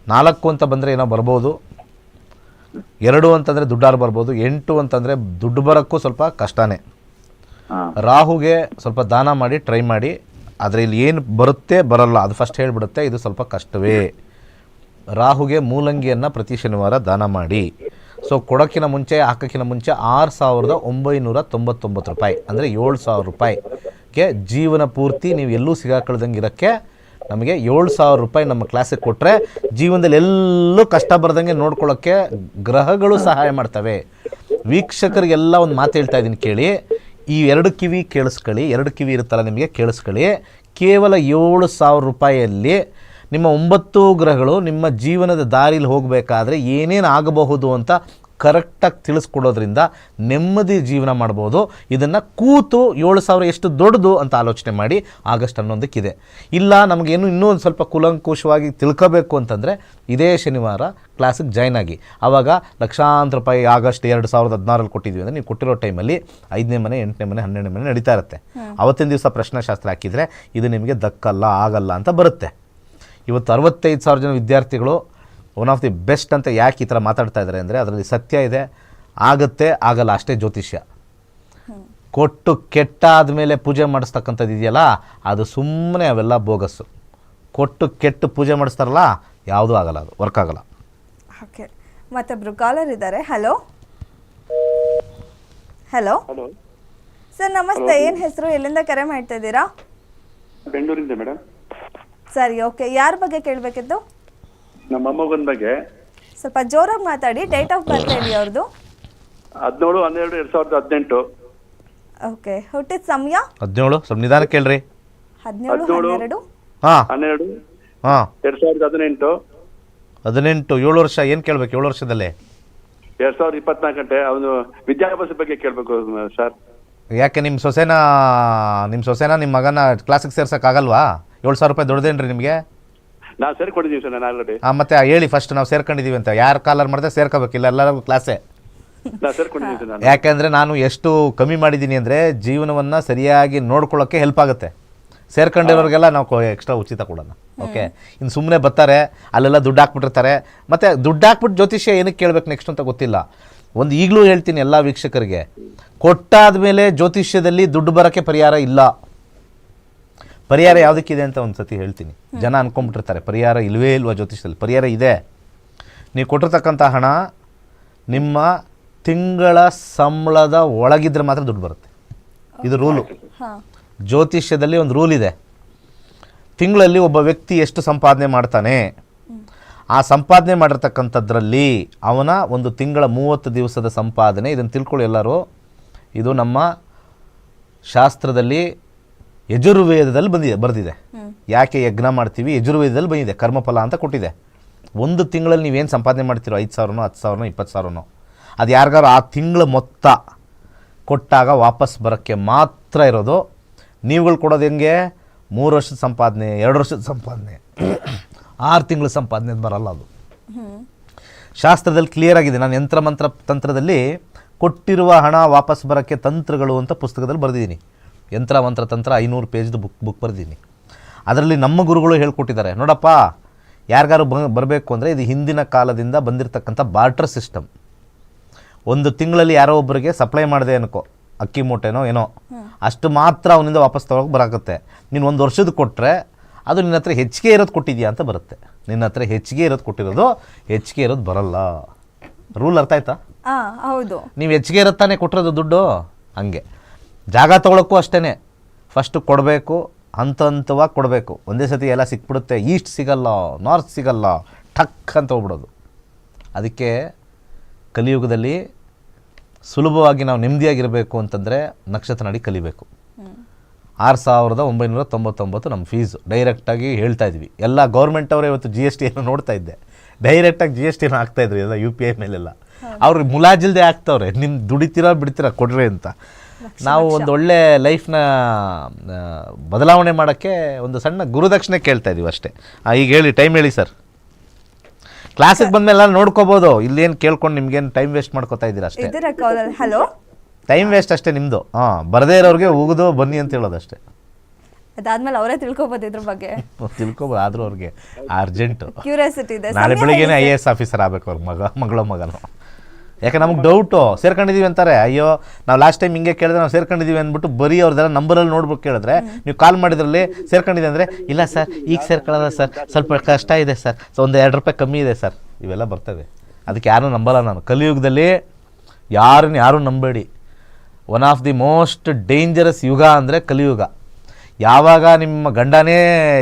ನಾಲ್ಕು ಅಂತ ಬಂದರೆ ಏನೋ ಬರ್ಬೋದು. ಎರಡು ಅಂತಂದರೆ ದುಡ್ಡಾರು ಬರ್ಬೋದು. ಎಂಟು ಅಂತಂದರೆ ದುಡ್ಡು ಬರೋಕ್ಕೂ ಸ್ವಲ್ಪ ಕಷ್ಟನೇ. ರಾಹುಗೆ ಸ್ವಲ್ಪ ದಾನ ಮಾಡಿ ಟ್ರೈ ಮಾಡಿ. ಆದರೆ ಇಲ್ಲಿ ಏನು ಬರುತ್ತೆ ಬರಲ್ಲ. ಅದು ಫಸ್ಟ್ ಹೇಳಿಬಿಡುತ್ತೆ, ಇದು ಸ್ವಲ್ಪ ಕಷ್ಟವೇ. ರಾಹುಗೆ ಮೂಲಂಗಿಯನ್ನು ಪ್ರತಿ ಶನಿವಾರ ದಾನ ಮಾಡಿ. ಸೊ ಕೊಡೋಕ್ಕಿಂತ ಮುಂಚೆ ಹಾಕೋಕ್ಕಿಂತ ಮುಂಚೆ ಆರು ಸಾವಿರದ ಒಂಬೈನೂರ ತೊಂಬತ್ತೊಂಬತ್ತು ರೂಪಾಯಿ. ಅಂದರೆ ಏಳು ಸಾವಿರ ರೂಪಾಯಿಗೆ ಜೀವನ ಪೂರ್ತಿ ನೀವು ಎಲ್ಲೂ ಸಿಗಾಕೊಳ್ದಂಗೆ ಇರೋಕ್ಕೆ ನಮಗೆ ಏಳು ಸಾವಿರ ರೂಪಾಯಿ ನಮ್ಮ ಕ್ಲಾಸಿಗೆ ಕೊಟ್ಟರೆ ಜೀವನದಲ್ಲಿ ಎಲ್ಲೂ ಕಷ್ಟ ಬರದಂಗೆ ನೋಡ್ಕೊಳ್ಳೋಕ್ಕೆ ಗ್ರಹಗಳು ಸಹಾಯ ಮಾಡ್ತವೆ. ವೀಕ್ಷಕರಿಗೆಲ್ಲ ಒಂದು ಮಾತು ಹೇಳ್ತಾ ಇದ್ದೀನಿ ಕೇಳಿ. ಈ ಎರಡು ಕಿವಿ ಕೇಳಿಸ್ಕೊಳ್ಳಿ, ಎರಡು ಕಿವಿ ಇರುತ್ತಲ್ಲ ನಿಮಗೆ, ಕೇಳಿಸ್ಕೊಳ್ಳಿ. ಕೇವಲ ಏಳು ಸಾವಿರ ರೂಪಾಯಿಯಲ್ಲಿ ನಿಮ್ಮ ಒಂಬತ್ತು ಗ್ರಹಗಳು ನಿಮ್ಮ ಜೀವನದ ದಾರಿಲಿ ಹೋಗಬೇಕಾದ್ರೆ ಏನೇನು ಆಗಬಹುದು ಅಂತ ಕರೆಕ್ಟಾಗಿ ತಿಳಿಸ್ಕೊಡೋದ್ರಿಂದ ನೆಮ್ಮದಿ ಜೀವನ ಮಾಡ್ಬೋದು. ಇದನ್ನು ಕೂತು ಏಳು ಸಾವಿರ ಎಷ್ಟು ದೊಡ್ಡದು ಅಂತ ಆಲೋಚನೆ ಮಾಡಿ ಆಗಸ್ಟ್ ಹನ್ನೊಂದಕ್ಕಿದೆ. ಇಲ್ಲ ನಮಗೇನು ಇನ್ನೂ ಒಂದು ಸ್ವಲ್ಪ ಕುಲಂಕುಷವಾಗಿ ತಿಳ್ಕೋಬೇಕು ಅಂತಂದರೆ ಇದೇ ಶನಿವಾರ ಕ್ಲಾಸಿಗೆ ಜಾಯ್ನ್ ಆಗಿ. ಆವಾಗ ಲಕ್ಷಾಂತರ ರೂಪಾಯಿ ಆಗಸ್ಟ್ ಎರಡು ಸಾವಿರದ ಹದಿನಾರಲ್ಲಿ ಕೊಟ್ಟಿದ್ವಿ ಅಂದರೆ ನೀವು ಕೊಟ್ಟಿರೋ ಟೈಮಲ್ಲಿ ಐದನೇ ಮನೆ ಎಂಟನೇ ಮನೆ ಹನ್ನೆರಡನೇ ಮನೆ ನಡೀತಾ ಇರುತ್ತೆ. ಅವತ್ತಿನ ದಿವಸ ಪ್ರಶ್ನೆಶಾಸ್ತ್ರ ಹಾಕಿದರೆ ಇದು ನಿಮಗೆ ದಕ್ಕಲ್ಲ ಆಗಲ್ಲ ಅಂತ ಬರುತ್ತೆ. ಇವತ್ತು ಅರವತ್ತೈದು ಸಾವಿರ ಜನ ವಿದ್ಯಾರ್ಥಿಗಳು ಒನ್ ಆಫ್ ದಿ ಬೆಸ್ಟ್ ಅಂತ ಯಾಕೆ ಈ ಥರ ಮಾತಾಡ್ತಾ ಇದ್ದಾರೆ ಅಂದರೆ ಅದರಲ್ಲಿ ಸತ್ಯ ಇದೆ ಆಗುತ್ತೆ ಆಗಲ್ಲ ಅಷ್ಟೇ ಜ್ಯೋತಿಷ್ಯ. ಕೊಟ್ಟು ಕೆಟ್ಟಾದ ಮೇಲೆ ಪೂಜೆ ಮಾಡಿಸ್ತಕ್ಕಂಥದ್ದು ಇದೆಯಲ್ಲ ಅದು ಸುಮ್ಮನೆ ಅವೆಲ್ಲ ಬೋಗಸ್ಸು. ಕೊಟ್ಟು ಕೆಟ್ಟು ಪೂಜೆ ಮಾಡಿಸ್ತಾರಲ್ಲ ಯಾವುದೂ ಆಗಲ್ಲ ಅದು ವರ್ಕ್ ಆಗಲ್ಲ. ಓಕೆ ಮತ್ತೊಬ್ರು ಕಾಲರ್ ಇದ್ದಾರೆ. ಹಲೋ ಹಲೋ ಹಲೋ ಸರ್ ನಮಸ್ತೆ. ಏನು ಹೆಸರು? ಎಲ್ಲಿಂದ ಕರೆ ಮಾಡ್ತಾ ಇದ್ದೀರಾ? ಬೆಂಗಳೂರಿಂದ ಮೇಡಮ್ ಸರಿ ಓಕೆ. ಯಾರ ಬಗ್ಗೆ ಕೇಳಬೇಕಿತ್ತು? ನಮ್ಮ ಮೊಮ್ಮಗನ ಬಗ್ಗೆ. ಸ್ವಲ್ಪ ಜೋರಾಗಿ ಮಾತಾಡಿ ಡೇಟ್ ಆಫ್ ಬರ್ತ್ ಹೇಳಿ ಅವ್ರದ್ದು ಹದಿನೇಳು ಹನ್ನೆರಡು ಎರಡ್ ಸಾವಿರದ ಹದಿನೆಂಟು. ಓಕೆ ಹುಟ್ಟಿದ ಸಮಯ? ಹದಿನೇಳು ಸ್ವಲ್ಪ ನಿಧಾನ ಕೇಳ್ರಿ. ಹದಿನೇಳು ಹದಿನೇಳು. ಹನ್ನೆರಡು. ಹಾ. ಹನ್ನೆರಡು ಹಾಂ. ಎರಡ್ ಸಾವಿರದ ಹದಿನೆಂಟು. ಹದಿನೆಂಟು ಏಳು ವರ್ಷ ಏನು ಕೇಳಬೇಕು ಏಳು ವರ್ಷದಲ್ಲೇ? ಎರಡ್ ಸಾವಿರದ ಇಪ್ಪತ್ನಾಲ್ಕು ಗಂಟೆ ಅವನು ವಿದ್ಯಾಭ್ಯಾಸ ಬಗ್ಗೆ ಕೇಳಬೇಕು ಸರ್ ಯಾಕೆ ನಿಮ್ಮ ಸೊಸೆನ ನಿಮ್ಮ ಸೊಸೆನ ನಿಮ್ಮ ಮಗನ ಕ್ಲಾಸಿಗೆ ಸೇರ್ಸೋಕ್ಕಾಗಲ್ವಾ? ಏಳು ಸಾವಿರ ರೂಪಾಯಿ ದೊಡ್ಡದೇನ್ರಿ ನಿಮಗೆ? ನಾವು ಸೇರ್ಕೊಂಡಿದ್ದೀವಿ ಸರ್ ನಾನು ಆಲ್ರೆಡಿ ಹಾಂ ಮತ್ತೆ ಹೇಳಿ ಫಸ್ಟ್ ನಾವು ಸೇರ್ಕೊಂಡಿದ್ದೀವಿ ಅಂತ. ಯಾರು ಕಾಲರ್ ಮಾಡಿದ್ರೆ ಸೇರ್ಕೋಬೇಕಿಲ್ಲ ಎಲ್ಲರಿಗೂ ಕ್ಲಾಸೇ ನಾವು ಸೇರ್ಕೊಂಡಿದ್ದೀವಿ ಸರ್ ನಾನು. ಯಾಕೆಂದರೆ ನಾನು ಎಷ್ಟು ಕಮ್ಮಿ ಮಾಡಿದ್ದೀನಿ ಅಂದರೆ ಜೀವನವನ್ನು ಸರಿಯಾಗಿ ನೋಡ್ಕೊಳ್ಳೋಕೆ ಹೆಲ್ಪ್ ಆಗುತ್ತೆ. ಸೇರ್ಕೊಂಡಿರೋರಿಗೆಲ್ಲ ನಾವು ಎಕ್ಸ್ಟ್ರಾ ಉಚಿತ ಕೊಡೋಣ. ಓಕೆ ಇನ್ನು ಸುಮ್ಮನೆ ಬರ್ತಾರೆ ಅಲ್ಲೆಲ್ಲ ದುಡ್ಡು ಹಾಕ್ಬಿಟ್ಟಿರ್ತಾರೆ. ಮತ್ತು ದುಡ್ಡು ಹಾಕ್ಬಿಟ್ಟು ಜ್ಯೋತಿಷ್ಯ ಏನಕ್ಕೆ ಕೇಳಬೇಕು ನೆಕ್ಸ್ಟ್ ಅಂತ ಗೊತ್ತಿಲ್ಲ. ಒಂದು ಈಗಲೂ ಹೇಳ್ತೀನಿ ಎಲ್ಲ ವೀಕ್ಷಕರಿಗೆ. ಕೊಟ್ಟಾದ ಮೇಲೆ ಜ್ಯೋತಿಷ್ಯದಲ್ಲಿ ದುಡ್ಡು ಬರೋಕ್ಕೆ ಪರಿಹಾರ ಇಲ್ಲ. ಪರಿಹಾರ ಯಾವುದಕ್ಕಿದೆ ಅಂತ ಒಂದು ಸತಿ ಹೇಳ್ತೀನಿ. ಜನ ಅನ್ಕೊಂಡ್ಬಿಟ್ಟಿರ್ತಾರೆ ಪರಿಹಾರ ಇಲ್ಲವೇ ಇಲ್ವಾ ಜ್ಯೋತಿಷದಲ್ಲಿ? ಪರಿಹಾರ ಇದೆ. ನೀವು ಕೊಟ್ಟಿರ್ತಕ್ಕಂಥ ಹಣ ನಿಮ್ಮ ತಿಂಗಳ ಸಂಬಳದ ಒಳಗಿದ್ರೆ ಮಾತ್ರ ದುಡ್ಡು ಬರುತ್ತೆ. ಇದು ರೂಲು. ಜ್ಯೋತಿಷ್ಯದಲ್ಲಿ ಒಂದು ರೂಲ್ ಇದೆ. ತಿಂಗಳಲ್ಲಿ ಒಬ್ಬ ವ್ಯಕ್ತಿ ಎಷ್ಟು ಸಂಪಾದನೆ ಮಾಡ್ತಾನೆ ಆ ಸಂಪಾದನೆ ಮಾಡಿರ್ತಕ್ಕಂಥದ್ರಲ್ಲಿ ಅವನ ಒಂದು ತಿಂಗಳ ಮೂವತ್ತು ದಿವಸದ ಸಂಪಾದನೆ ಇದನ್ನು ತಿಳ್ಕೊಳ್ಳಿ ಎಲ್ಲರೂ. ಇದು ನಮ್ಮ ಶಾಸ್ತ್ರದಲ್ಲಿ ಯಜುರ್ವೇದದಲ್ಲಿ ಬಂದಿದೆ ಬರೆದಿದೆ. ಯಾಕೆ ಯಜ್ಞ ಮಾಡ್ತೀವಿ? ಯಜುರ್ವೇದದಲ್ಲಿ ಬಂದಿದೆ ಕರ್ಮಫಲ ಅಂತ ಕೊಟ್ಟಿದೆ. ಒಂದು ತಿಂಗಳಲ್ಲಿ ನೀವೇನು ಸಂಪಾದನೆ ಮಾಡ್ತೀರೋ ಐದು ಸಾವಿರನೋ ಹತ್ತು ಸಾವಿರನೋ ಇಪ್ಪತ್ತು ಸಾವಿರನೋ ಅದು ಯಾರಿಗಾರು ಆ ತಿಂಗಳ ಮೊತ್ತ ಕೊಟ್ಟಾಗ ವಾಪಸ್ ಬರೋಕ್ಕೆ ಮಾತ್ರ ಇರೋದು. ನೀವುಗಳು ಕೊಡೋದು ಹೆಂಗೆ? ಮೂರು ವರ್ಷದ ಸಂಪಾದನೆ ಎರಡು ವರ್ಷದ ಸಂಪಾದನೆ. ಆರು ತಿಂಗಳ ಸಂಪಾದನೆ ಅದು ಬರಲ್ಲ ಅದು. ಶಾಸ್ತ್ರದಲ್ಲಿ ಕ್ಲಿಯರ್ ಆಗಿದೆ. ನಾನು ಯಂತ್ರ ಮಂತ್ರ ತಂತ್ರದಲ್ಲಿ ಕೊಟ್ಟಿರುವ ಹಣ ವಾಪಸ್ ಬರೋಕ್ಕೆ ತಂತ್ರಗಳು ಅಂತ ಪುಸ್ತಕದಲ್ಲಿ ಬರೆದಿದ್ದೀನಿ. ಯಂತ್ರ ಮಂತ್ರ ತಂತ್ರ ಐನೂರು ಪೇಜ್ದು ಬುಕ್ ಬುಕ್ ಬರೆದೀನಿ. ಅದರಲ್ಲಿ ನಮ್ಮ ಗುರುಗಳು ಹೇಳ್ಕೊಟ್ಟಿದ್ದಾರೆ ನೋಡಪ್ಪ ಯಾರಿಗಾರು ಬ ಬರಬೇಕು ಅಂದರೆ ಇದು ಹಿಂದಿನ ಕಾಲದಿಂದ ಬಂದಿರತಕ್ಕಂಥ ಬಾರ್ಟರ್ ಸಿಸ್ಟಮ್. ಒಂದು ತಿಂಗಳಲ್ಲಿ ಯಾರೋ ಒಬ್ಬರಿಗೆ ಸಪ್ಲೈ ಮಾಡಿದೆ ಅನ್ಕೋ ಅಕ್ಕಿ ಮೂಟೆನೋ ಏನೋ ಅಷ್ಟು ಮಾತ್ರ ಅವನಿಂದ ವಾಪಸ್ ತಗೋಕೆ ಬರಾಕತ್ತೆ. ನೀನು ಒಂದು ವರ್ಷದ ಕೊಟ್ಟರೆ ಅದು ನಿನ್ನ ಹತ್ರ ಹೆಚ್ಚಿಗೆ ಇರೋದು ಕೊಟ್ಟಿದ್ಯಾ ಅಂತ ಬರುತ್ತೆ. ನಿನ್ನ ಹತ್ರ ಹೆಚ್ಚಿಗೆ ಇರೋದು ಕೊಟ್ಟಿರೋದು ಹೆಚ್ಚಿಗೆ ಇರೋದು ಬರಲ್ಲ. ರೂಲ್ ಅರ್ಥ ಆಯ್ತಾ? ಹೌದು. ನೀವು ಹೆಚ್ಚಿಗೆ ಇರುತ್ತಾನೆ ಕೊಟ್ಟಿರೋದು ದುಡ್ಡು? ಹಂಗೆ. ಜಾಗ ತೊಗೊಳಕ್ಕೂ ಅಷ್ಟೇ ಫಸ್ಟು ಕೊಡಬೇಕು ಹಂತ ಹಂತವಾಗಿ ಕೊಡಬೇಕು. ಒಂದೇ ಸತಿ ಎಲ್ಲ ಸಿಕ್ಬಿಡುತ್ತೆ. ಈಸ್ಟ್ ಸಿಗಲ್ಲ ನಾರ್ತ್ ಸಿಗಲ್ಲ ಠಕ್ ಅಂತ ಹೋಗ್ಬಿಡೋದು. ಅದಕ್ಕೆ ಕಲಿಯುಗದಲ್ಲಿ ಸುಲಭವಾಗಿ ನಾವು ನೆಮ್ಮದಿಯಾಗಿರಬೇಕು ಅಂತಂದರೆ ನಕ್ಷತ್ರ ನಾಡಿ ಕಲಿಬೇಕು. ಆರು ಸಾವಿರದ ಒಂಬೈನೂರ ತೊಂಬತ್ತೊಂಬತ್ತು ನಮ್ಮ ಫೀಸು ಡೈರೆಕ್ಟಾಗಿ ಹೇಳ್ತಾ ಇದ್ವಿ. ಎಲ್ಲ ಗೌರ್ಮೆಂಟ್ ಅವರೇ ಇವತ್ತು ಜಿ ಎಸ್ ಟಿಯನ್ನು ನೋಡ್ತಾ ಇದ್ದೆ. ಡೈರೆಕ್ಟಾಗಿ ಜಿ ಎಸ್ ಟಿನ ಹಾಕ್ತಾಯಿದ್ರು ಎಲ್ಲ ಯು ಪಿ ಐ ಮೇಲೆಲ್ಲ. ಅವ್ರಿಗೆ ಮುಲಾಜಿಲ್ದೆ ಹಾಕ್ತವ್ರೆ ನಿಮ್ಮ ದುಡಿತೀರಾ ಬಿಡ್ತೀರಾ ಕೊಡ್ರಿ ಅಂತ. ನಾವು ಒಂದು ಒಳ್ಳೆ ಲೈಫ್ನ ಬದಲಾವಣೆ ಮಾಡೋಕ್ಕೆ ಒಂದು ಸಣ್ಣ ಗುರುದಕ್ಷಿಣೆ ಕೇಳ್ತಾ ಇದೀವಿ ಅಷ್ಟೇ. ಈಗ ಹೇಳಿ ಟೈಮ್ ಹೇಳಿ ಸರ್ ಕ್ಲಾಸಿಗೆ ಬಂದಮೇಲೆ ನೋಡ್ಕೋಬೋದು. ಇಲ್ಲೇನು ಕೇಳ್ಕೊಂಡು ನಿಮ್ಗೇನು ಟೈಮ್ ವೇಸ್ಟ್ ಮಾಡ್ಕೋತಾ ಇದ್ದೀರಾ ಅಷ್ಟೇ. ಹಲೋ ಟೈಮ್ ವೇಸ್ಟ್ ಅಷ್ಟೇ ನಿಮ್ಮದು ಹಾಂ ಬರದೇ ಇರೋರಿಗೆ ಹೋಗೋದು ಬನ್ನಿ ಅಂತ ಹೇಳೋದು ಅಷ್ಟೇ. ಅದಾದ್ಮೇಲೆ ಅವರೇ ತಿಳ್ಕೊಬೋದು ಇದ್ರ ಬಗ್ಗೆ. ತಿಳ್ಕೊಬೋದು ಆದ್ರೂ ಅವ್ರಿಗೆ ಅರ್ಜೆಂಟು ಕ್ಯೂರಿಯಾಸಿಟಿ ಇದೆ. ನಾಳೆ ಬೆಳಿಗ್ಗೆನೆ ಐ ಎ ಎಸ್ ಆಫೀಸರ್ ಆಗಬೇಕು ಅವ್ರ ಮಗ ಮಗಳ ಮಗನು. ಯಾಕೆ ನಮಗೆ ಡೌಟು ಸೇರ್ಕೊಂಡಿದ್ದೀವಿ ಅಂತಾರೆ. ಅಯ್ಯೋ, ನಾವು ಲಾಸ್ಟ್ ಟೈಮ್ ಹಿಂಗೆ ಕೇಳಿದ್ರೆ ನಾವು ಸೇರ್ಕೊಂಡಿದ್ದೀವಿ ಅಂದ್ಬಿಟ್ಟು ಬರೀ ಅವ್ರದ್ದೆಲ್ಲ ನಂಬರಲ್ಲಿ ನೋಡ್ಬೇಕು ಕೇಳಿದ್ರೆ, ನೀವು ಕಾಲ್ ಮಾಡಿದ್ರಲ್ಲಿ ಸೇರ್ಕೊಂಡಿದೆ ಅಂದರೆ, ಇಲ್ಲ ಸರ್ ಈಗ ಸೇರ್ಕೊಳ್ಳೋದ ಸರ್ ಸ್ವಲ್ಪ ಕಷ್ಟ ಇದೆ ಸರ್ ಸೊ ಒಂದು ಎರಡು ರೂಪಾಯಿ ಕಮ್ಮಿ ಇದೆ ಸರ್ ಇವೆಲ್ಲ ಬರ್ತವೆ. ಅದಕ್ಕೆ ಯಾರೂ ನಂಬಲ್ಲ ನಾನು. ಕಲಿಯುಗದಲ್ಲಿ ಯಾರನ್ನ ಯಾರೂ ನಂಬೇಡಿ. One of the most dangerous ಯುಗ ಅಂದರೆ ಕಲಿಯುಗ. ಯಾವಾಗ ನಿಮ್ಮ ಗಂಡನೇ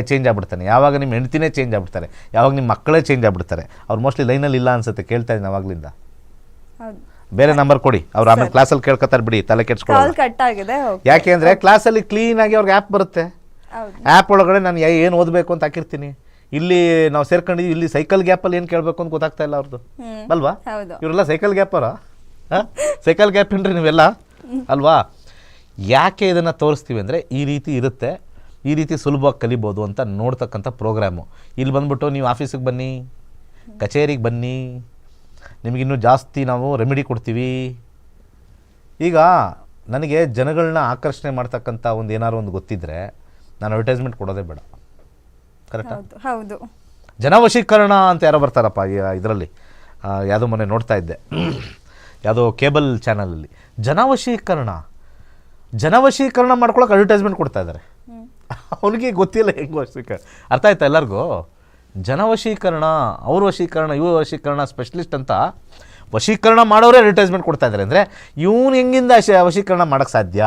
ಚೇಂಜ್ ಆಗ್ಬಿಡ್ತಾನೆ, ಯಾವಾಗ ನಿಮ್ಮ ಹೆಂಡ್ತಿನೇ ಚೇಂಜ್ ಆಗ್ಬಿಡ್ತಾರೆ, ಯಾವಾಗ ನಿಮ್ಮ ಮಕ್ಕಳೇ ಚೇಂಜ್ ಆಗ್ಬಿಡ್ತಾರೆ, ಅವ್ರು ಮೋಸ್ಟ್ಲಿ ಲೈನಲ್ಲಿ ಇಲ್ಲ ಅನ್ಸುತ್ತೆ, ಕೇಳ್ತಾ ಇದ್ದೀನಿ ಅವಾಗಲಿಂದ. ಬೇರೆ ನಂಬರ್ ಕೊಡಿ. ಅವ್ರು ಆಮೇಲೆ ಕ್ಲಾಸಲ್ಲಿ ಕೇಳ್ಕೊತಾರೆ ಬಿಡಿ ತಲೆ ಕಾಲ್ ಕೆಡ್ಸ್ಕೊಳ್ಳೋದು ಕಟ್ ಆಗಿದೆ ಓಕೆ ಯಾಕೆ ಅಂದರೆ ಕ್ಲಾಸಲ್ಲಿ ಆಗಿ ಅವ್ರಿಗೆ ಆ್ಯಪ್ ಬರುತ್ತೆ. ಹೌದು. ಆ್ಯಪ್ ಒಳಗಡೆ ನಾನು ಏನು ಓದಬೇಕು ಅಂತ ಹಾಕಿರ್ತೀನಿ. ಇಲ್ಲಿ ನಾವು ಸೇರ್ಕೊಂಡಿದ್ವಿ ಇಲ್ಲಿ ಸೈಕಲ್ ಗ್ಯಾಪಲ್ಲಿ ಏನು ಕೇಳಬೇಕು ಅಂತ ಗೊತ್ತಾಗ್ತಾ ಇಲ್ಲ ಅವ್ರದ್ದು ಹ್ಮ್. ಅಲ್ವಾ? ಹೌದು. ಇವರೆಲ್ಲ ಸೈಕಲ್ ಗ್ಯಾಪರ ಸೈಕಲ್ ಗ್ಯಾಪ್ ಏನ್ರಿ ನೀವೆಲ್ಲ? ಅಲ್ವಾ? ಯಾಕೆ ಇದನ್ನು ತೋರಿಸ್ತೀವಿ ಅಂದರೆ ಈ ರೀತಿ ಇರುತ್ತೆ ಈ ರೀತಿ ಸುಲಭವಾಗಿ ಕಲಿಬೋದು ಅಂತ ನೋಡ್ತಕ್ಕಂಥ ಪ್ರೋಗ್ರಾಮು ಇಲ್ಲಿ ಬಂದ್ಬಿಟ್ಟು ನೀವು ಆಫೀಸಿಗೆ ಬನ್ನಿ ಕಚೇರಿಗೆ ಬನ್ನಿ ನಿಮಗಿನ್ನೂ ಜಾಸ್ತಿ ನಾವು ರೆಮಿಡಿ ಕೊಡ್ತೀವಿ. ಈಗ ನನಗೆ ಜನಗಳನ್ನ ಆಕರ್ಷಣೆ ಮಾಡ್ತಕ್ಕಂಥ ಒಂದು ಏನಾದ್ರು ಒಂದು ಗೊತ್ತಿದ್ದರೆ ನಾನು ಅಡ್ವರ್ಟೈಸ್ಮೆಂಟ್ ಕೊಡೋದೇ ಬೇಡ. ಕರೆಕ್ಟ್ ಹೌದು ಹೌದು. ಜನವಶೀಕರಣ ಅಂತ ಯಾರೋ ಬರ್ತಾರಪ್ಪ ಇದರಲ್ಲಿ. ಯಾವುದೋ ಮೊನ್ನೆ ನೋಡ್ತಾ ಇದ್ದೆ. ಯಾವುದೋ ಕೇಬಲ್ ಚಾನಲಲ್ಲಿ. ಜನವಶೀಕರಣ. ಜನವಶೀಕರಣ ಮಾಡ್ಕೊಳಕ್ಕೆ ಅಡ್ವರ್ಟೈಸ್ಮೆಂಟ್ ಕೊಡ್ತಾ ಇದ್ದಾರೆ ಅವನಿಗೆ ಗೊತ್ತಿಲ್ಲ ಹೆಂಗೆ ವಶೀಕರಣ ಅರ್ಥ ಆಯ್ತಾ ಎಲ್ಲರಿಗೂ? ಜನವಶೀಕರಣ ಅವ್ರ ವಶೀಕರಣ ಇವ್ರ ವಶೀಕರಣ ಸ್ಪೆಷಲಿಸ್ಟ್ ಅಂತ ವಶೀಕರಣ ಮಾಡೋರೇ ಅಡ್ವರ್ಟೈಸ್ಮೆಂಟ್ ಕೊಡ್ತಾ ಇದ್ದಾರೆ ಅಂದರೆ ಇವನು ಹೆಂಗಿಂದ ವಶೀಕರಣ ಮಾಡೋಕ್ಕೆ ಸಾಧ್ಯ?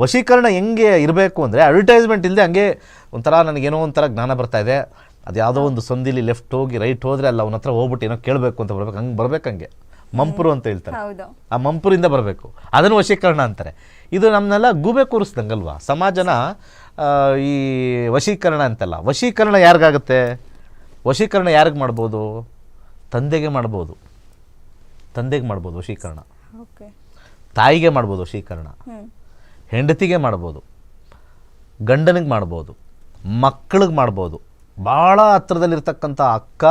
ವಶೀಕರಣ ಹೆಂಗೆ ಇರಬೇಕು ಅಂದರೆ ಅಡ್ವರ್ಟೈಸ್ಮೆಂಟ್ ಇಲ್ಲದೆ ಹಂಗೆ ಒಂಥರ ನನಗೇನೋ ಒಂಥರ ಜ್ಞಾನ ಬರ್ತಾ ಇದೆ. ಅದು ಯಾವುದೋ ಒಂದು ಸಂದಿಲಿ ಲೆಫ್ಟ್ ಹೋಗಿ ರೈಟ್ ಹೋದರೆ ಅಲ್ಲ ಅವನ ಹತ್ರ ಹೋಗ್ಬಿಟ್ಟು ಏನೋ ಕೇಳಬೇಕು ಅಂತ ಬರಬೇಕು. ಹಂಗೆ ಬರಬೇಕು ಹಂಗೆ. ಮಂಪುರು ಅಂತ ಹೇಳ್ತಾರೆ. ಆ ಮಂಪುರಿಂದ ಬರಬೇಕು. ಅದನ್ನು ವಶೀಕರಣ ಅಂತಾರೆ. ಇದು ನಮ್ಮನ್ನೆಲ್ಲ ಗೂಬೆ ಕೂರಿಸ್ದಂಗಲ್ವಾ? ಸಮಾಜನ ಈ ವಶೀಕರಣ ಅಂತಲ್ಲ ವಶೀಕರಣ ಯಾರಿಗಾಗುತ್ತೆ? ವಶೀಕರಣ ಯಾರಿಗೆ ಮಾಡ್ಬೋದು? ತಂದೆಗೆ ಮಾಡ್ಬೋದು. ತಂದೆಗೆ ಮಾಡ್ಬೋದು ವಶೀಕರಣ. ಓಕೆ. ತಾಯಿಗೆ ಮಾಡ್ಬೋದು ವಶೀಕರಣ. ಹೆಂಡತಿಗೆ ಮಾಡ್ಬೋದು. ಗಂಡನಿಗೆ ಮಾಡ್ಬೋದು. ಮಕ್ಕಳಿಗೆ ಮಾಡ್ಬೋದು. ಭಾಳ ಹತ್ರದಲ್ಲಿರ್ತಕ್ಕಂಥ ಅಕ್ಕ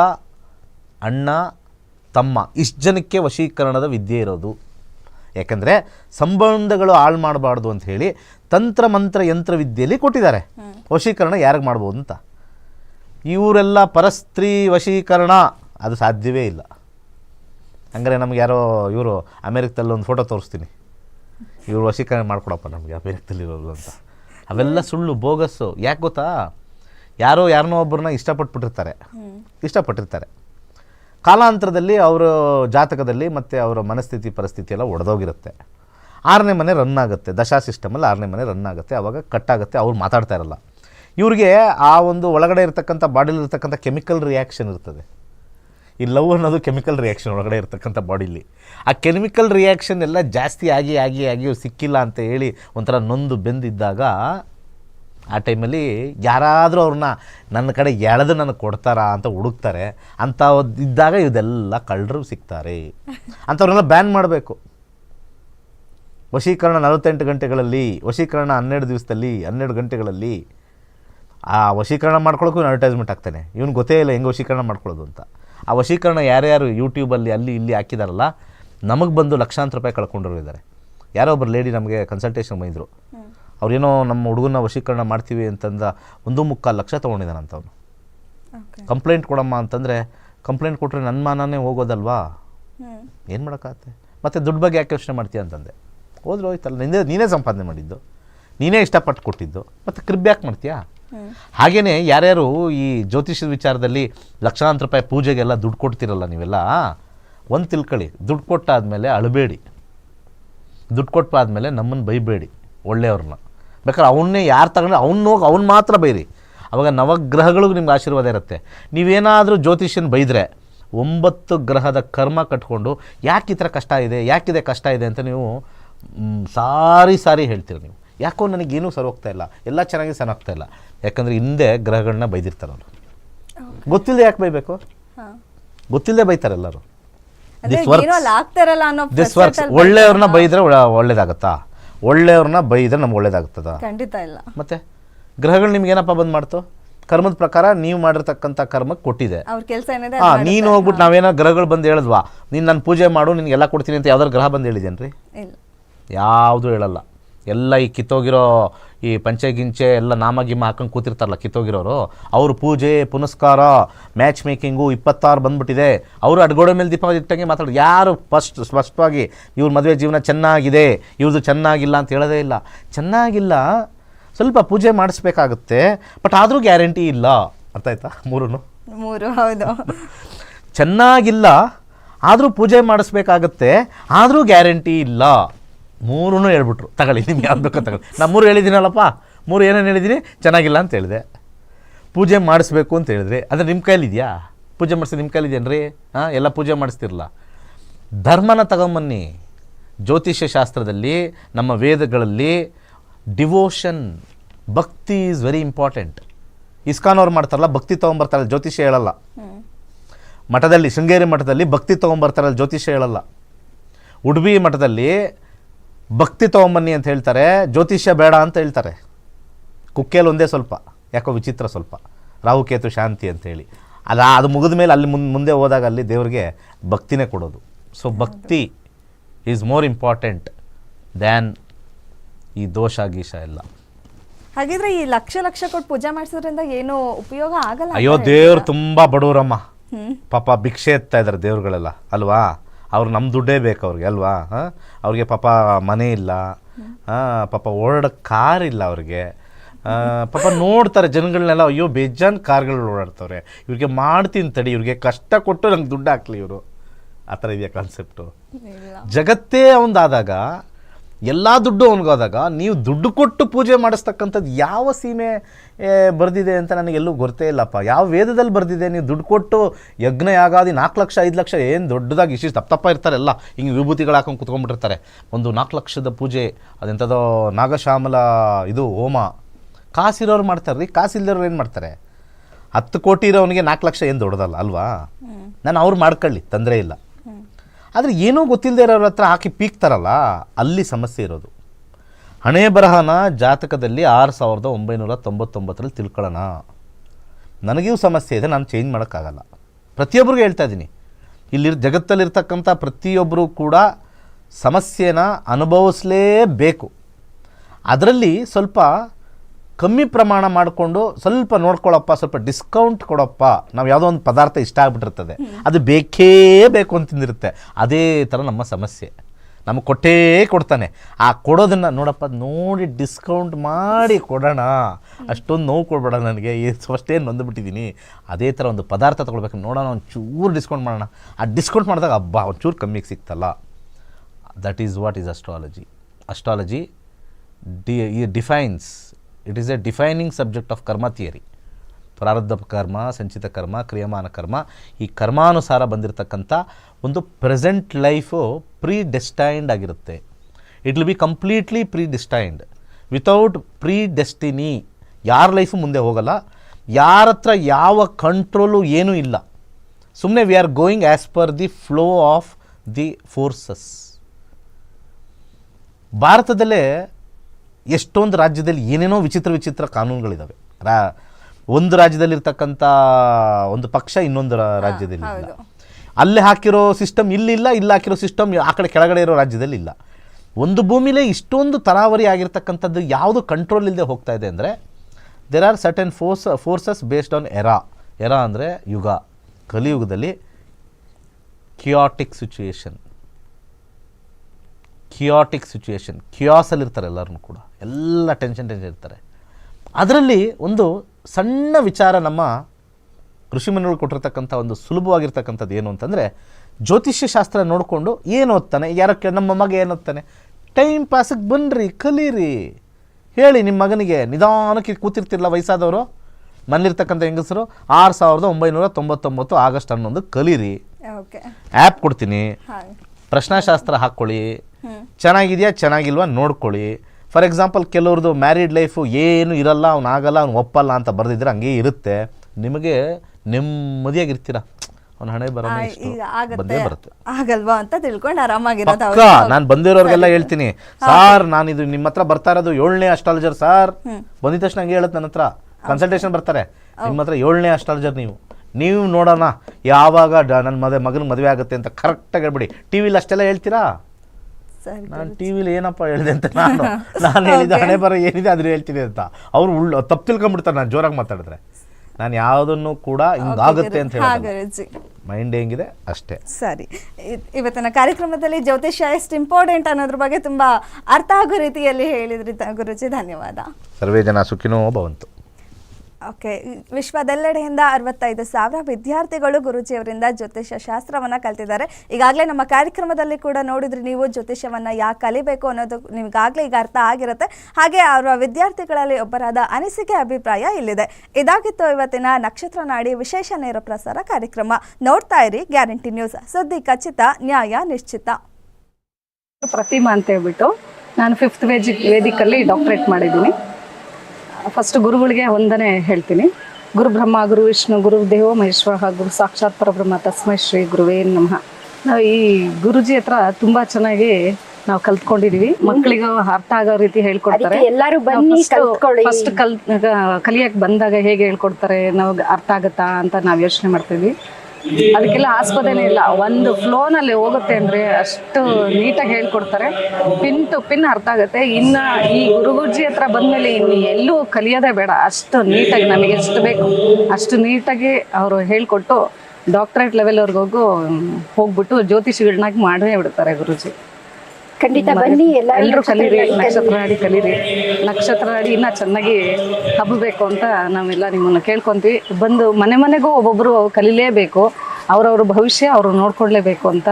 ಅಣ್ಣ ತಮ್ಮ ಇಷ್ಟು ಜನಕ್ಕೆ ವಶೀಕರಣದ ವಿದ್ಯೆ ಇರೋದು. ಯಾಕಂದರೆ ಸಂಬಂಧಗಳು ಹಾಳು ಮಾಡಬಾರ್ದು ಅಂತ ಹೇಳಿ ತಂತ್ರ ಮಂತ್ರ ಯಂತ್ರ ವಿದ್ಯೆಯಲ್ಲಿ ಕೊಟ್ಟಿದ್ದಾರೆ. ವಶೀಕರಣ ಯಾರಿಗೆ ಮಾಡ್ಬೋದು ಅಂತ? ಇವರೆಲ್ಲ ಪರಸ್ತ್ರೀ ವಶೀಕರಣ ಅದು ಸಾಧ್ಯವೇ ಇಲ್ಲ. ಹಂಗಾರೆ ನಮ್ಗೆ ಯಾರೋ ಇವರು ಅಮೇರಿಕದಲ್ಲಿ ಒಂದು ಫೋಟೋ ತೋರಿಸ್ತೀನಿ. ಇವರು ವಶೀಕರಣ ಮಾಡ್ಕೊಡಪ್ಪ ನಮಗೆ ಅಮೇರಿಕದಲ್ಲಿರೋರು ಅಂತ. ಅವೆಲ್ಲ ಸುಳ್ಳು ಬೋಗಸ್ಸು. ಯಾಕೆ ಗೊತ್ತಾ? ಯಾರೋ ಯಾರನ್ನೋ ಒಬ್ಬರನ್ನ ಇಷ್ಟಪಟ್ಬಿಟ್ಟಿರ್ತಾರೆ. ಇಷ್ಟಪಟ್ಟಿರ್ತಾರೆ. ಕಾಲಾಂತರದಲ್ಲಿ ಅವರ ಜಾತಕದಲ್ಲಿ ಮತ್ತು ಅವರ ಮನಸ್ಥಿತಿ, ಪರಿಸ್ಥಿತಿ ಎಲ್ಲ ಒಡೆದೋಗಿರುತ್ತೆ. ಆರನೇ ಮನೆ ರನ್ ಆಗುತ್ತೆ. ದಶಾ ಸಿಸ್ಟಮಲ್ಲಿ ಆರನೇ ಮನೆ ರನ್ ಆಗುತ್ತೆ. ಅವಾಗ ಕಟ್ ಆಗುತ್ತೆ. ಅವ್ರು ಮಾತಾಡ್ತಾ ಇರಲ್ಲ. ಇವ್ರಿಗೆ ಆ ಒಂದು ಒಳಗಡೆ ಇರತಕ್ಕಂಥ ಬಾಡಿಲಿ ಇರತಕ್ಕಂಥ ಕೆಮಿಕಲ್ ರಿಯಾಕ್ಷನ್ ಇರ್ತದೆ. ಈ ಲವ್ ಅನ್ನೋದು ಕೆಮಿಕಲ್ ರಿಯಾಕ್ಷನ್ ಒಳಗಡೆ ಇರತಕ್ಕಂಥ ಬಾಡಿಲಿ ಆ ಕೆಮಿಕಲ್ ರಿಯಾಕ್ಷನ್ ಎಲ್ಲ ಜಾಸ್ತಿ ಆಗಿ ಆಗಿ ಆಗಿ ಸಿಕ್ಕಿಲ್ಲ ಅಂತ ಹೇಳಿ ಒಂಥರ ನೊಂದು ಬೆಂದಿದ್ದಾಗ ಆ ಟೈಮಲ್ಲಿ ಯಾರಾದರೂ ಅವ್ರನ್ನ ನನ್ನ ಕಡೆ ಎಳೆದು ನನಗೆ ಕೊಡ್ತಾರಾ ಅಂತ ಹುಡುಕ್ತಾರೆ. ಅಂತ ಇದ್ದಾಗ ಇದೆಲ್ಲ ಕಳ್ಳರು ಸಿಗ್ತಾರೆ. ಅಂಥವ್ರನ್ನೆಲ್ಲ ಬ್ಯಾನ್ ಮಾಡಬೇಕು. ವಶೀಕರಣ ನಲವತ್ತೆಂಟು ಗಂಟೆಗಳಲ್ಲಿ, ವಶೀಕರಣ ಹನ್ನೆರಡು ದಿವಸದಲ್ಲಿ, ಹನ್ನೆರಡು ಗಂಟೆಗಳಲ್ಲಿ ಆ ವಶೀಕರಣ ಮಾಡ್ಕೊಳ್ಳೋಕ್ಕೂ ಅಡ್ವರ್ಟೈಸ್ಮೆಂಟ್ ಆಗ್ತಾನೆ ಇವ್ನು ಗೊತ್ತೇ ಇಲ್ಲ ಹೆಂಗೆ ವಶೀಕರಣ ಮಾಡ್ಕೊಳ್ಳೋದು ಅಂತ. ಆ ವಶೀಕರಣ ಯಾರ್ಯಾರು ಯೂಟ್ಯೂಬಲ್ಲಿ ಅಲ್ಲಿ ಇಲ್ಲಿ ಹಾಕಿದಾರಲ್ಲ, ನಮಗೆ ಬಂದು ಲಕ್ಷಾಂತರ ರೂಪಾಯಿ ಕಳ್ಕೊಂಡಿರೋ ಇದ್ದಾರೆ ಯಾರೋ ಒಬ್ಬರು ಲೇಡಿ ನಮಗೆ ಕನ್ಸಲ್ಟೇಷನ್ ಬಂದಿದ್ರು. ಅವ್ರೇನೋ ನಮ್ಮ ಹುಡುಗನ ವಶೀಕರಣ ಮಾಡ್ತೀವಿ ಅಂತಂದ ಒಂದು ಮುಕ್ಕಾಲು ಲಕ್ಷ ತೊಗೊಂಡಿದ್ದಾನಂತ ಅವನು. ಕಂಪ್ಲೇಂಟ್ ಕೊಡಮ್ಮ ಅಂತಂದರೆ ಕಂಪ್ಲೇಂಟ್ ಕೊಟ್ಟರೆ ನನ್ನ ಮಾನನೇ ಹೋಗೋದಲ್ವಾ? ಏನು ಮಾಡೋಕ್ಕಾಗತ್ತೆ? ಮತ್ತು ದುಡ್ಡು ಬಗ್ಗೆ ಯಾಕೆ ಯೋಚನೆ ಮಾಡ್ತೀಯ ಅಂತಂದೆ. ಹೋದ್ರೆ ಹೋಯ್ತಲ್ಲ ನಿಂದೆ ನೀನೇ ಸಂಪಾದನೆ ಮಾಡಿದ್ದು ನೀನೇ ಇಷ್ಟಪಟ್ಟು ಕೊಟ್ಟಿದ್ದು ಮತ್ತು ಕ್ರಿಬ್ ಯಾಕೆ ಮಾಡ್ತೀಯಾ? ಹಾಗೆಯೇ ಯಾರ್ಯಾರು ಈ ಜ್ಯೋತಿಷ್ಯದ ವಿಚಾರದಲ್ಲಿ ಲಕ್ಷಾಂತರ ರೂಪಾಯಿ ಪೂಜೆಗೆಲ್ಲ ದುಡ್ಡು ಕೊಡ್ತಿರಲ್ಲ ನೀವೆಲ್ಲ ಒಂದು ತಿಳ್ಕೊಳ್ಳಿ ದುಡ್ಡು ಕೊಟ್ಟಾದಮೇಲೆ ಅಳಬೇಡಿ. ದುಡ್ಡು ಕೊಟ್ಟಾದಮೇಲೆ ನಮ್ಮನ್ನು ಬೈಬೇಡಿ ಒಳ್ಳೆಯವ್ರನ್ನ. ಬೇಕಾದ್ರೆ ಅವನ್ನೇ ಯಾರು ತಗೊಂಡ್ರೆ ಅವ್ನು ಹೋಗಿ ಅವ್ನು ಮಾತ್ರ ಬೈರಿ. ಅವಾಗ ನವಗ್ರಹಗಳಿಗೂ ನಿಮ್ಗೆ ಆಶೀರ್ವಾದ ಇರುತ್ತೆ. ನೀವೇನಾದರೂ ಜ್ಯೋತಿಷ್ಯನ ಬೈದರೆ ಒಂಬತ್ತು ಗ್ರಹದ ಕರ್ಮ ಕಟ್ಕೊಂಡು ಯಾಕೆ ಈ ಥರ ಕಷ್ಟ ಇದೆ ಯಾಕಿದೆ ಕಷ್ಟ ಇದೆ ಅಂತ ನೀವು ಸಾರಿ ಸಾರಿ ಹೇಳ್ತೀರಿ ನೀವು. ಯಾಕೋ ನನಗೇನೂ ಸರಿ ಹೋಗ್ತಾ ಇಲ್ಲ. ಎಲ್ಲ ಚೆನ್ನಾಗಿ ಸರಿ ಹೋಗ್ತಾ ಇಲ್ಲ. ಯಾಕಂದರೆ ಹಿಂದೆ ಗ್ರಹಗಳನ್ನ ಬೈದಿರ್ತಾರೆ ಅವರು. ಗೊತ್ತಿಲ್ಲದೆ ಯಾಕೆ ಬೈಬೇಕು? ಗೊತ್ತಿಲ್ಲದೆ ಬೈತಾರೆ ಎಲ್ಲರೂ. This works ಒಳ್ಳೆಯವ್ರನ್ನ. ಬೈದರೆ ಒಳ್ಳೆ- ಒಳ್ಳೇದಾಗತ್ತಾ? ಒಳ್ಳೆಯವ್ರನ್ನ ಬೈದ್ರೆ ನಮ್ಗೆ ಒಳ್ಳೇದಾಗ್ತದ? ಖಂಡಿತ ಇಲ್ಲ. ಮತ್ತೆ ಗ್ರಹಗಳು ನಿಮ್ಗೆ ಏನಪ್ಪ ಬಂದ್ ಮಾಡ್ತು? ಕರ್ಮದ ಪ್ರಕಾರ ನೀವು ಮಾಡಿರ್ತಕ್ಕಂಥ ಕರ್ಮಕ್ಕೆ ಕೊಟ್ಟಿದೆ. ಅವ್ರ ಕೆಲಸ ಏನಿದೆ ಹಾ ನೀನು ಹೋಗ್ಬಿಟ್ಟು ನಾವೇನೋ ಗ್ರಹಗಳು ಬಂದು ಹೇಳಿದ್ವಾ? ನೀನು ನಾನು ಪೂಜೆ ಮಾಡು ನಿನ್ಗೆಲ್ಲ ಕೊಡ್ತೀನಿ ಅಂತ ಯಾವ್ದಾದ್ರು ಗ್ರಹ ಬಂದು ಹೇಳಿದೇನ್ರಿ ಇಲ್ಲ. ಯಾವುದು ಹೇಳಲ್ಲ. ಎಲ್ಲ ಈ ಕಿತ್ತೋಗಿರೋ ಈ ಪಂಚೆ ಗಿಂಚೆ ಎಲ್ಲ ನಾಮ ಗಿಮ್ಮ ಹಾಕೊಂಡು ಕೂತಿರ್ತಾರಲ್ಲ ಕಿತ್ತೋಗಿರೋರು ಅವ್ರ ಪೂಜೆ ಪುನಸ್ಕಾರ ಮ್ಯಾಚ್ ಮೇಕಿಂಗು ಇಪ್ಪತ್ತಾರು ಬಂದ್ಬಿಟ್ಟಿದೆ. ಅವರು ಅಡ್ಗೋಡೆ ಮೇಲೆ ದೀಪ ಇಟ್ಟಂಗೆ ಮಾತಾಡೋದು. ಯಾರು ಫಸ್ಟ್ ಸ್ಪಷ್ಟವಾಗಿ ಇವ್ರ ಮದುವೆ ಜೀವನ ಚೆನ್ನಾಗಿದೆ ಇವ್ರದ್ದು ಚೆನ್ನಾಗಿಲ್ಲ ಅಂತ ಹೇಳೋದೇ ಇಲ್ಲ. ಚೆನ್ನಾಗಿಲ್ಲ ಸ್ವಲ್ಪ ಪೂಜೆ ಮಾಡಿಸ್ಬೇಕಾಗುತ್ತೆ ಬಟ್ ಆದರೂ ಗ್ಯಾರಂಟಿ ಇಲ್ಲ. ಅರ್ಥ ಆಯ್ತಾ? ಮೂರೂ ಮೂರು ಹೌದು. ಚೆನ್ನಾಗಿಲ್ಲ ಆದರೂ ಪೂಜೆ ಮಾಡಿಸ್ಬೇಕಾಗತ್ತೆ ಆದರೂ ಗ್ಯಾರಂಟಿ ಇಲ್ಲ. ಮೂರೂ ಹೇಳ್ಬಿಟ್ರು. ತಗೊಳ್ಳಿ, ನಿಮ್ಗೆ ಯಾವ್ದು ಬೇಕೋ ತಗೊಳ್ಳಿ. ನಾನು ಮೂರು ಹೇಳಿದ್ದೀನಲ್ಲಪ್ಪ. ಮೂರು ಏನೇನು ಹೇಳಿದ್ದೀನಿ ಚೆನ್ನಾಗಿಲ್ಲ ಅಂತ ಹೇಳಿದೆ. ಪೂಜೆ ಮಾಡಿಸ್ಬೇಕು ಅಂತ ಹೇಳಿದ್ರಿ. ಅಂದರೆ ನಿಮ್ಮ ಕೈಲಿದೆಯಾ? ಪೂಜೆ ಮಾಡಿಸಿ ನಿಮ್ಮ ಕೈಲಿದೇನ್ರಿ ಹಾಂ, ಎಲ್ಲ ಪೂಜೆ ಮಾಡಿಸ್ತಿರಲ್ಲ ಧರ್ಮನ ತಗೊಂಬನ್ನಿ. ಜ್ಯೋತಿಷ್ಯ ಶಾಸ್ತ್ರದಲ್ಲಿ, ನಮ್ಮ ವೇದಗಳಲ್ಲಿ ಡಿವೋಷನ್, ಭಕ್ತಿ ಈಸ್ ವೆರಿ ಇಂಪಾರ್ಟೆಂಟ್ ಇಸ್ಕಾನ್ ಅವ್ರು ಮಾಡ್ತಾರಲ್ಲ, ಭಕ್ತಿ ತೊಗೊಂಬರ್ತಾರಲ್ಲ, ಜ್ಯೋತಿಷ್ಯ ಹೇಳಲ್ಲ. ಮಠದಲ್ಲಿ, ಶೃಂಗೇರಿ ಮಠದಲ್ಲಿ ಭಕ್ತಿ ತೊಗೊಂಬರ್ತಾರಲ್ಲ, ಜ್ಯೋತಿಷ್ಯ ಹೇಳಲ್ಲ. ಉಡುಪಿ ಮಠದಲ್ಲಿ ಭಕ್ತಿ ತಗೊಂಬನ್ನಿ ಅಂತ ಹೇಳ್ತಾರೆ ಜ್ಯೋತಿಷ್ಯ ಬೇಡ ಅಂತ ಹೇಳ್ತಾರೆ. ಕುಕ್ಕೇಲಿ ಒಂದೇ ಸ್ವಲ್ಪ ಯಾಕೋ ವಿಚಿತ್ರ ಸ್ವಲ್ಪ. ರಾಹುಕೇತು ಶಾಂತಿ ಅಂತೇಳಿ ಅಲ್ಲ ಅದು ಮುಗಿದ ಮೇಲೆ ಅಲ್ಲಿ ಮುಂದೆ ಮುಂದೆ ಹೋದಾಗ ಅಲ್ಲಿ ದೇವರಿಗೆ ಭಕ್ತಿನೇ ಕೊಡೋದು. ಸೊ ಭಕ್ತಿ ಈಸ್ ಮೋರ್ ಇಂಪಾರ್ಟೆಂಟ್ ದ್ಯಾನ್ ಈ ದೋಷ ಗೀಶ ಎಲ್ಲ. ಹಾಗಿದ್ರೆ ಈ ಲಕ್ಷ ಲಕ್ಷ ಕೊಟ್ಟು ಪೂಜೆ ಮಾಡಿಸೋದ್ರಿಂದ ಏನು ಉಪಯೋಗ ಆಗಲ್ಲ ಅಯ್ಯೋ ದೇವ್ರು ತುಂಬ ಬಡವರಮ್ಮ ಪಾಪ ಭಿಕ್ಷೆ ಎತ್ತಾ ಇದ್ದಾರೆ ದೇವ್ರುಗಳೆಲ್ಲ ಅಲ್ವಾ? ಅವ್ರು ನಮ್ಮ ದುಡ್ಡೇ ಬೇಕು ಅವ್ರಿಗೆ ಅಲ್ವಾ? ಹಾಂ? ಅವ್ರಿಗೆ ಪಾಪ ಮನೆ ಇಲ್ಲ. ಪಾಪ ಓಡಾಡೋ ಕಾರ್ ಇಲ್ಲ ಅವ್ರಿಗೆ. ಪಾಪ ನೋಡ್ತಾರೆ ಜನಗಳನ್ನೆಲ್ಲ ಅಯ್ಯೋ ಬೇಜಾನ್ ಕಾರ್ಗಳು ಓಡಾಡ್ತವ್ರೆ. ಇವ್ರಿಗೆ ಮಾಡ್ತೀನಿ ತಡಿ. ಇವ್ರಿಗೆ ಕಷ್ಟ ಕೊಟ್ಟು ನಂಗೆ ದುಡ್ಡು ಹಾಕ್ಲಿ ಇವರು. ಆ ಥರ ಇದೆಯಾ ಕಾನ್ಸೆಪ್ಟು. ಜಗತ್ತೇ ಅವನದಾದಾಗ ಎಲ್ಲ ದುಡ್ಡು ಅವನಿಗೋದಾಗ ನೀವು ದುಡ್ಡು ಕೊಟ್ಟು ಪೂಜೆ ಮಾಡಿಸ್ತಕ್ಕಂಥದ್ದು ಯಾವ ಸೀಮೆ ಬರೆದಿದೆ ಅಂತ ನನಗೆಲ್ಲೂ ಗೊತ್ತೇ ಇಲ್ಲಪ್ಪ. ಯಾವ ವೇದದಲ್ಲಿ ಬರೆದಿದೆ? ನೀವು ದುಡ್ಡು ಕೊಟ್ಟು ಯಜ್ಞ ಯಾಗಾದಿ ನಾಲ್ಕು ಲಕ್ಷ ಐದು ಲಕ್ಷ ಏನು ದೊಡ್ಡದಾಗಿ ಇಷ್ಟು ತಪ್ಪ ತಪ್ಪ ಇರ್ತಾರೆ ಎಲ್ಲ. ಹಿಂಗೆ ವಿಭೂತಿಗಳು ಹಾಕೊಂಡು ಕುತ್ಕೊಂಡ್ಬಿಟ್ಟಿರ್ತಾರೆ. ಒಂದು ನಾಲ್ಕು ಲಕ್ಷದ ಪೂಜೆ ಅದೆಂಥದೋ ನಾಗಶ್ಯಾಮಲ ಇದು ಹೋಮ. ಕಾಸಿರೋರು ಮಾಡ್ತಾರೆ ರೀ. ಕಾಸಿಲ್ದಿರೋರು ಏನು ಮಾಡ್ತಾರೆ? ಹತ್ತು ಕೋಟಿ ಇರೋವನಿಗೆ ನಾಲ್ಕು ಲಕ್ಷ ಏನು ದೊಡ್ಡದಲ್ಲ ಅಲ್ವಾ? ನಾನು ಅವ್ರು ಮಾಡ್ಕೊಳ್ಳಿ ತೊಂದರೆ ಇಲ್ಲ. ಆದರೆ ಏನೂ ಗೊತ್ತಿಲ್ಲದೆ ಇರೋರ ಹತ್ರ ಹಾಕಿ ಪೀಕ್ತಾರಲ್ಲ ಅಲ್ಲಿ ಸಮಸ್ಯೆ ಇರೋದು. ಹಣೆ ಬರಹನ ಜಾತಕದಲ್ಲಿ ಆರು ಸಾವಿರದ ಒಂಬೈನೂರ ತೊಂಬತ್ತೊಂಬತ್ತರಲ್ಲಿ ತಿಳ್ಕೊಳ್ಳೋಣ. ನನಗೂ ಸಮಸ್ಯೆ ಇದೆ ನಾನು ಚೇಂಜ್ ಮಾಡೋಕ್ಕಾಗಲ್ಲ. ಪ್ರತಿಯೊಬ್ಬರಿಗೂ ಹೇಳ್ತಾ ಇದ್ದೀನಿ. ಇಲ್ಲಿ ಜಗತ್ತಲ್ಲಿರ್ತಕ್ಕಂಥ ಪ್ರತಿಯೊಬ್ಬರೂ ಕೂಡ ಸಮಸ್ಯೆನ ಅನುಭವಿಸಲೇಬೇಕು. ಅದರಲ್ಲಿ ಸ್ವಲ್ಪ ಕಮ್ಮಿ ಪ್ರಮಾಣ ಮಾಡಿಕೊಂಡು ಸ್ವಲ್ಪ ನೋಡ್ಕೊಳ್ಳಪ್ಪ ಸ್ವಲ್ಪ ಡಿಸ್ಕೌಂಟ್ ಕೊಡಪ್ಪ. ನಾವು ಯಾವುದೋ ಒಂದು ಪದಾರ್ಥ ಇಷ್ಟ ಆಗ್ಬಿಟ್ಟಿರ್ತದೆ. ಅದು ಬೇಕೇ ಬೇಕು ಅಂತಂದಿರುತ್ತೆ. ಅದೇ ಥರ ನಮ್ಮ ಸಮಸ್ಯೆ. ನಮಗೆ ಕೊಟ್ಟೇ ಕೊಡ್ತಾನೆ. ಆ ಕೊಡೋದನ್ನು ನೋಡಪ್ಪ, ನೋಡಿ ಡಿಸ್ಕೌಂಟ್ ಮಾಡಿ ಕೊಡೋಣ. ಅಷ್ಟೊಂದು ನೋವು ಕೊಡಬೇಡ ನನಗೆ. ಅಷ್ಟೇ ನೊಂದುಬಿಟ್ಟಿದ್ದೀನಿ ಅದೇ ಥರ ಒಂದು ಪದಾರ್ಥ ತೊಗೊಳ್ಬೇಕು. ನೋಡೋಣ, ಒಂಚೂರು ಚೂರು ಡಿಸ್ಕೌಂಟ್ ಮಾಡೋಣ. ಆ ಡಿಸ್ಕೌಂಟ್ ಮಾಡಿದಾಗ ಹಬ್ಬ ಒಂಚೂರು ಕಮ್ಮಿಗೆ ಸಿಕ್ತಲ್ಲ. That is what is astrology astrology d defines it is a defining subject of karma theory ಪ್ರಾರಬ್ಧ ಕರ್ಮ, ಸಂಚಿತ ಕರ್ಮ, ಕ್ರಿಯಮಾನ ಕರ್ಮ, ಈ ಕರ್ಮಾನುಸಾರ ಬಂದಿರತಕ್ಕಂಥ ಒಂದು ಪ್ರೆಸೆಂಟ್ ಲೈಫು ಪ್ರೀ ಡೆಸ್ಟೈನ್ಡ್ ಆಗಿರುತ್ತೆ. It will be completely predestined without pre destiny ಯಾರ ಲೈಫು ಮುಂದೆ ಹೋಗಲ್ಲ. ಯಾರ ಹತ್ರ ಯಾವ ಕಂಟ್ರೋಲು ಏನೂ ಇಲ್ಲ. ಸುಮ್ಮನೆ we are going as per the flow of the forces ಭಾರತದಲ್ಲೇ ಎಷ್ಟೊಂದು ರಾಜ್ಯದಲ್ಲಿ ಏನೇನೋ ವಿಚಿತ್ರ ವಿಚಿತ್ರ ಕಾನೂನುಗಳಿದ್ದಾವೆ ರಾ ಒಂದು ರಾಜ್ಯದಲ್ಲಿರ್ತಕ್ಕಂಥ ಒಂದು ಪಕ್ಷ ಇನ್ನೊಂದು ರಾಜ್ಯದಲ್ಲಿ ಇಲ್ಲ. ಅಲ್ಲಿ ಹಾಕಿರೋ ಸಿಸ್ಟಮ್ ಇಲ್ಲಿಲ್ಲ ಇಲ್ಲಿ ಹಾಕಿರೋ ಸಿಸ್ಟಮ್ ಆ ಕಡೆ ಕೆಳಗಡೆ ಇರೋ ರಾಜ್ಯದಲ್ಲಿ ಇಲ್ಲ. ಒಂದು ಭೂಮಿಲೇ ಇಷ್ಟೊಂದು ತರಾವರಿ ಆಗಿರ್ತಕ್ಕಂಥದ್ದು ಯಾವುದು ಕಂಟ್ರೋಲ್ ಇಲ್ಲದೆ ಹೋಗ್ತಾ ಇದೆ ಅಂದರೆ there are certain force forces based on era era ಅಂದರೆ ಯುಗ. ಕಲಿಯುಗದಲ್ಲಿ ಕಿಯಾಟಿಕ್ ಸಿಚುಯೇಷನ್ ಕಿಯಾಟಿಕ್ ಸಿಚುಯೇಷನ್ ಕಿಯಾಸಲ್ಲಿರ್ತಾರೆ ಎಲ್ಲರೂ ಕೂಡ. ಎಲ್ಲ ಟೆನ್ಷನ್ ಟೆನ್ಷನ್ ಇರ್ತಾರೆ. ಅದರಲ್ಲಿ ಒಂದು ಸಣ್ಣ ವಿಚಾರ ನಮ್ಮ ಋಷಿಮುನಿಗಳು ಕೊಟ್ಟಿರ್ತಕ್ಕಂಥ ಒಂದು ಸುಲಭವಾಗಿರ್ತಕ್ಕಂಥದ್ದು ಏನು ಅಂತಂದರೆ ಜ್ಯೋತಿಷ್ಯ ಶಾಸ್ತ್ರ ನೋಡಿಕೊಂಡು ಏನು ಓದ್ತಾನೆ? ಯಾರಕ್ಕೆ ನಮ್ಮ ಮಗ ಏನು ಓದ್ತಾನೆ? ಟೈಮ್ ಪಾಸಿಗೆ ಬನ್ನಿರಿ ಕಲೀರಿ. ಹೇಳಿ ನಿಮ್ಮ ಮಗನಿಗೆ ನಿಧಾನಕ್ಕೆ ಕೂತಿರ್ತಿರಲ್ಲ ವಯಸ್ಸಾದವರು? ಮನೇಲಿರ್ತಕ್ಕಂಥ ಹೆಂಗಸರು ಆರು ಸಾವಿರದ ಒಂಬೈನೂರ ತೊಂಬತ್ತೊಂಬತ್ತು ಆಗಸ್ಟ್ ಹನ್ನೊಂದು ಕಲೀರಿ. ಓಕೆ. ಆ್ಯಪ್ ಕೊಡ್ತೀನಿ. ಪ್ರಶ್ನಾಶಾಸ್ತ್ರ ಹಾಕ್ಕೊಳ್ಳಿ. ಚೆನ್ನಾಗಿದೆಯಾ ಚೆನ್ನಾಗಿಲ್ವಾ ನೋಡ್ಕೊಳ್ಳಿ. ಫಾರ್ ಎಕ್ಸಾಂಪಲ್ ಕೆಲವ್ರದ್ದು ಮ್ಯಾರಿಡ್ ಲೈಫು ಏನು ಇರಲ್ಲ ಅವ್ನು ಆಗಲ್ಲ ಅವ್ನು ಒಪ್ಪಲ್ಲ ಅಂತ ಬರೆದಿದ್ರೆ ಹಂಗೆ ಇರುತ್ತೆ. ನಿಮಗೆ ನೆಮ್ಮದಿಯಾಗಿರ್ತೀರ? ಅವ್ನ ಹಣೆ ಬರೋ ಬಂದೇ ಬರುತ್ತೆ. ಆಗಲ್ವಾ ಅಂತ ತಿಳ್ಕೊಂಡು ಆರಾಮಾಗಿರೋದು ನಾನು ಬಂದಿರೋರಿಗೆಲ್ಲ ಹೇಳ್ತೀನಿ. ಸಾರ್ ನಾನು ಇದು ನಿಮ್ಮ ಹತ್ರ ಬರ್ತಾ ಇರೋದು ಏಳನೇ ಅಸ್ಟ್ರಾಲಜರ್ ಸಾರ್. ಬಂದಿದ ತಕ್ಷಣ ಹಂಗೆ ಹೇಳುತ್ತೆ ನನ್ನ ಹತ್ರ. ಕನ್ಸಲ್ಟೇಷನ್ ಬರ್ತಾರೆ. ನಿಮ್ಮ ಹತ್ರ ಏಳನೇ ಅಸ್ಟ್ರಾಲಜರ್ ನೀವು. ನೀವು ನೋಡೋಣ. ಯಾವಾಗ ನನ್ನ ಮದುವೆ ಮಗನ ಮದುವೆ ಆಗುತ್ತೆ ಅಂತ ಕರೆಕ್ಟಾಗಿ ಹೇಳ್ಬಿಡಿ. ಟಿ ವಿಲಿ ಅಷ್ಟೆಲ್ಲ ಹೇಳ್ತೀರಾ? ನಾನು ಟಿ ವಿಲಿ ಏನಪ್ಪ ಹೇಳಿದೆ ಅಂತ ನಾನು? ನಾನು ಹೇಳಿದ ಹಣೆ ಬರ ಏನಿದೆ ಅದ್ರ ಹೇಳ್ತೀನಿ ಅಂತ. ಅವ್ರು ಉಳ್ಳ ತಪ್ಪು ತಿಳ್ಕೊಂಡ್ಬಿಡ್ತಾರೆ ನಾನು ಜೋರಾಗಿ ಮಾತಾಡಿದ್ರೆ. ನಾನು ಯಾವುದನ್ನು ಕೂಡ ಹಿಂಗಾಗುತ್ತೆ ಅಂತ ಹೇಳಿ ಮೈಂಡ್ ಹೆಂಗಿದೆ? ಅಷ್ಟೇ. ಸರಿ. ಇವತ್ತಿನ ಕಾರ್ಯಕ್ರಮದಲ್ಲಿ ಜ್ಯೋತಿಷ್ಯ ಎಷ್ಟು ಇಂಪಾರ್ಟೆಂಟ್ ಅನ್ನೋದ್ರ ಬಗ್ಗೆ ತುಂಬಾ ಅರ್ಥ ಆಗೋ ರೀತಿಯಲ್ಲಿ ಹೇಳಿದ್ರಿ ಗುರುಜಿ. ಧನ್ಯವಾದ. ಸರ್ವೇ ಜನ ಸುಖಿನೋ ಭವಂತು. ಓಕೆ. ವಿಶ್ವದೆಲ್ಲೆಡೆಯಿಂದ ಅರವತ್ತೈದು ಸಾವಿರ ವಿದ್ಯಾರ್ಥಿಗಳು ಗುರುಜಿಯವರಿಂದ ಜ್ಯೋತಿಷ್ಯ ಶಾಸ್ತ್ರವನ್ನ ಕಲ್ತಿದ್ದಾರೆ. ಈಗಾಗಲೇ ನಮ್ಮ ಕಾರ್ಯಕ್ರಮದಲ್ಲಿ ಕೂಡ ನೋಡಿದ್ರಿ ನೀವು ಜ್ಯೋತಿಷ್ಯವನ್ನು ಯಾಕೆ ಕಲಿಬೇಕು ಅನ್ನೋದು ನಿಮಗಾಗಲೇ ಈಗ ಅರ್ಥ ಆಗಿರುತ್ತೆ. ಹಾಗೆ ಅವರ ವಿದ್ಯಾರ್ಥಿಗಳಲ್ಲಿ ಒಬ್ಬರಾದ ಅನಿಸಿಕೆ ಅಭಿಪ್ರಾಯ ಇಲ್ಲಿದೆ. ಇದಾಗಿತ್ತು ಇವತ್ತಿನ ನಕ್ಷತ್ರ ನಾಡಿ ವಿಶೇಷ ನೇರ ಪ್ರಸಾರ ಕಾರ್ಯಕ್ರಮ. ನೋಡ್ತಾ ಇರಿ ಗ್ಯಾರಂಟಿ ನ್ಯೂಸ್. ಸುದ್ದಿ ಖಚಿತ, ನ್ಯಾಯ ನಿಶ್ಚಿತ. ಪ್ರತಿಮಾ ಅಂತ ಹೇಳ್ಬಿಟ್ಟು ನಾನು ಫಿಫ್ತ್ ವೇದಿಕಲ್ಲಿ ಡಾಕ್ಟ್ರೇಟ್ ಮಾಡಿದ್ದೀನಿ. ಫಸ್ಟ್ ಗುರುಗಳಿಗೆ ವಂದನೆ ಹೇಳ್ತೀನಿ. ಗುರು ಬ್ರಹ್ಮ ಗುರು ವಿಷ್ಣು ಗುರು ದೇವೋ ಮಹೇಶ್ವರ ಗುರು ಸಾಕ್ಷಾತ್ ಪರಬ್ರಹ್ಮ ತಸ್ಮೈ ಶ್ರೀ ಗುರುವೇ ನಮಃ. ನಾವು ಈ ಗುರುಜಿ ಹತ್ರ ತುಂಬಾ ಚೆನ್ನಾಗಿ ನಾವು ಕಲ್ತ್ಕೊಂಡಿದೀವಿ. ಮಕ್ಕಳಿಗೂ ಅರ್ಥ ಆಗೋ ರೀತಿ ಹೇಳ್ಕೊಡ್ತಾರೆ. ಎಲ್ಲರೂ ಫಸ್ಟ್ ಕಲ್ ಕಲಿಯಕ್ ಬಂದಾಗ ಹೇಗೆ ಹೇಳ್ಕೊಡ್ತಾರೆ ನಾವು ಅರ್ಥ ಆಗತ್ತಾ ಅಂತ ನಾವು ಯೋಚನೆ ಮಾಡ್ತೀವಿ ಅದಕ್ಕೆಲ್ಲ ಆಸ್ಪದನೆ ಇಲ್ಲ. ಒಂದು ಫ್ಲೋನಲ್ಲಿ ಹೋಗುತ್ತೆ ಅಂದರೆ ಅಷ್ಟು ನೀಟಾಗಿ ಹೇಳ್ಕೊಡ್ತಾರೆ. ಪಿನ್ ಟು ಪಿನ್ ಅರ್ಥ ಆಗುತ್ತೆ. ಇನ್ನ ಈ ಗುರುಗುರ್ಜಿ ಹತ್ರ ಬಂದಮೇಲೆ ಇನ್ನು ಎಲ್ಲೂ ಕಲಿಯೋದೇ ಬೇಡ. ಅಷ್ಟು ನೀಟಾಗಿ ನಮಗೆ ಎಷ್ಟು ಬೇಕು, ಅಷ್ಟು ನೀಟಾಗಿ ಅವರು ಹೇಳ್ಕೊಟ್ಟು ಡಾಕ್ಟರೇಟ್ ಲೆವೆಲ್ವರೆಗೂ ಹೋಗ್ಬಿಟ್ಟು ಜ್ಯೋತಿಷಿಗಳನ್ನಾಗಿ ಮಾಡೇ ಬಿಡ್ತಾರೆ ಗುರುಜಿ. ಖಂಡಿತ ಬನ್ನಿ ಎಲ್ಲರೂ ಕಲೀರಿ ನಕ್ಷತ್ರ ಅಡಿ ಕಲೀರಿ. ನಕ್ಷತ್ರ ನಾಡಿ ಇನ್ನ ಚೆನ್ನಾಗಿ ಹಬ್ಬಬೇಕು ಅಂತ ನಾವೆಲ್ಲ ನಿಮ್ಮನ್ನ ಕೇಳ್ಕೊಂತೀವಿ. ಬಂದು ಮನೆ ಮನೆಗೂ ಒಬ್ಬೊಬ್ರು ಕಲೀಲೇಬೇಕು. ಅವರವ್ರ ಭವಿಷ್ಯ ಅವರು ನೋಡ್ಕೊಳ್ಲೇಬೇಕು ಅಂತ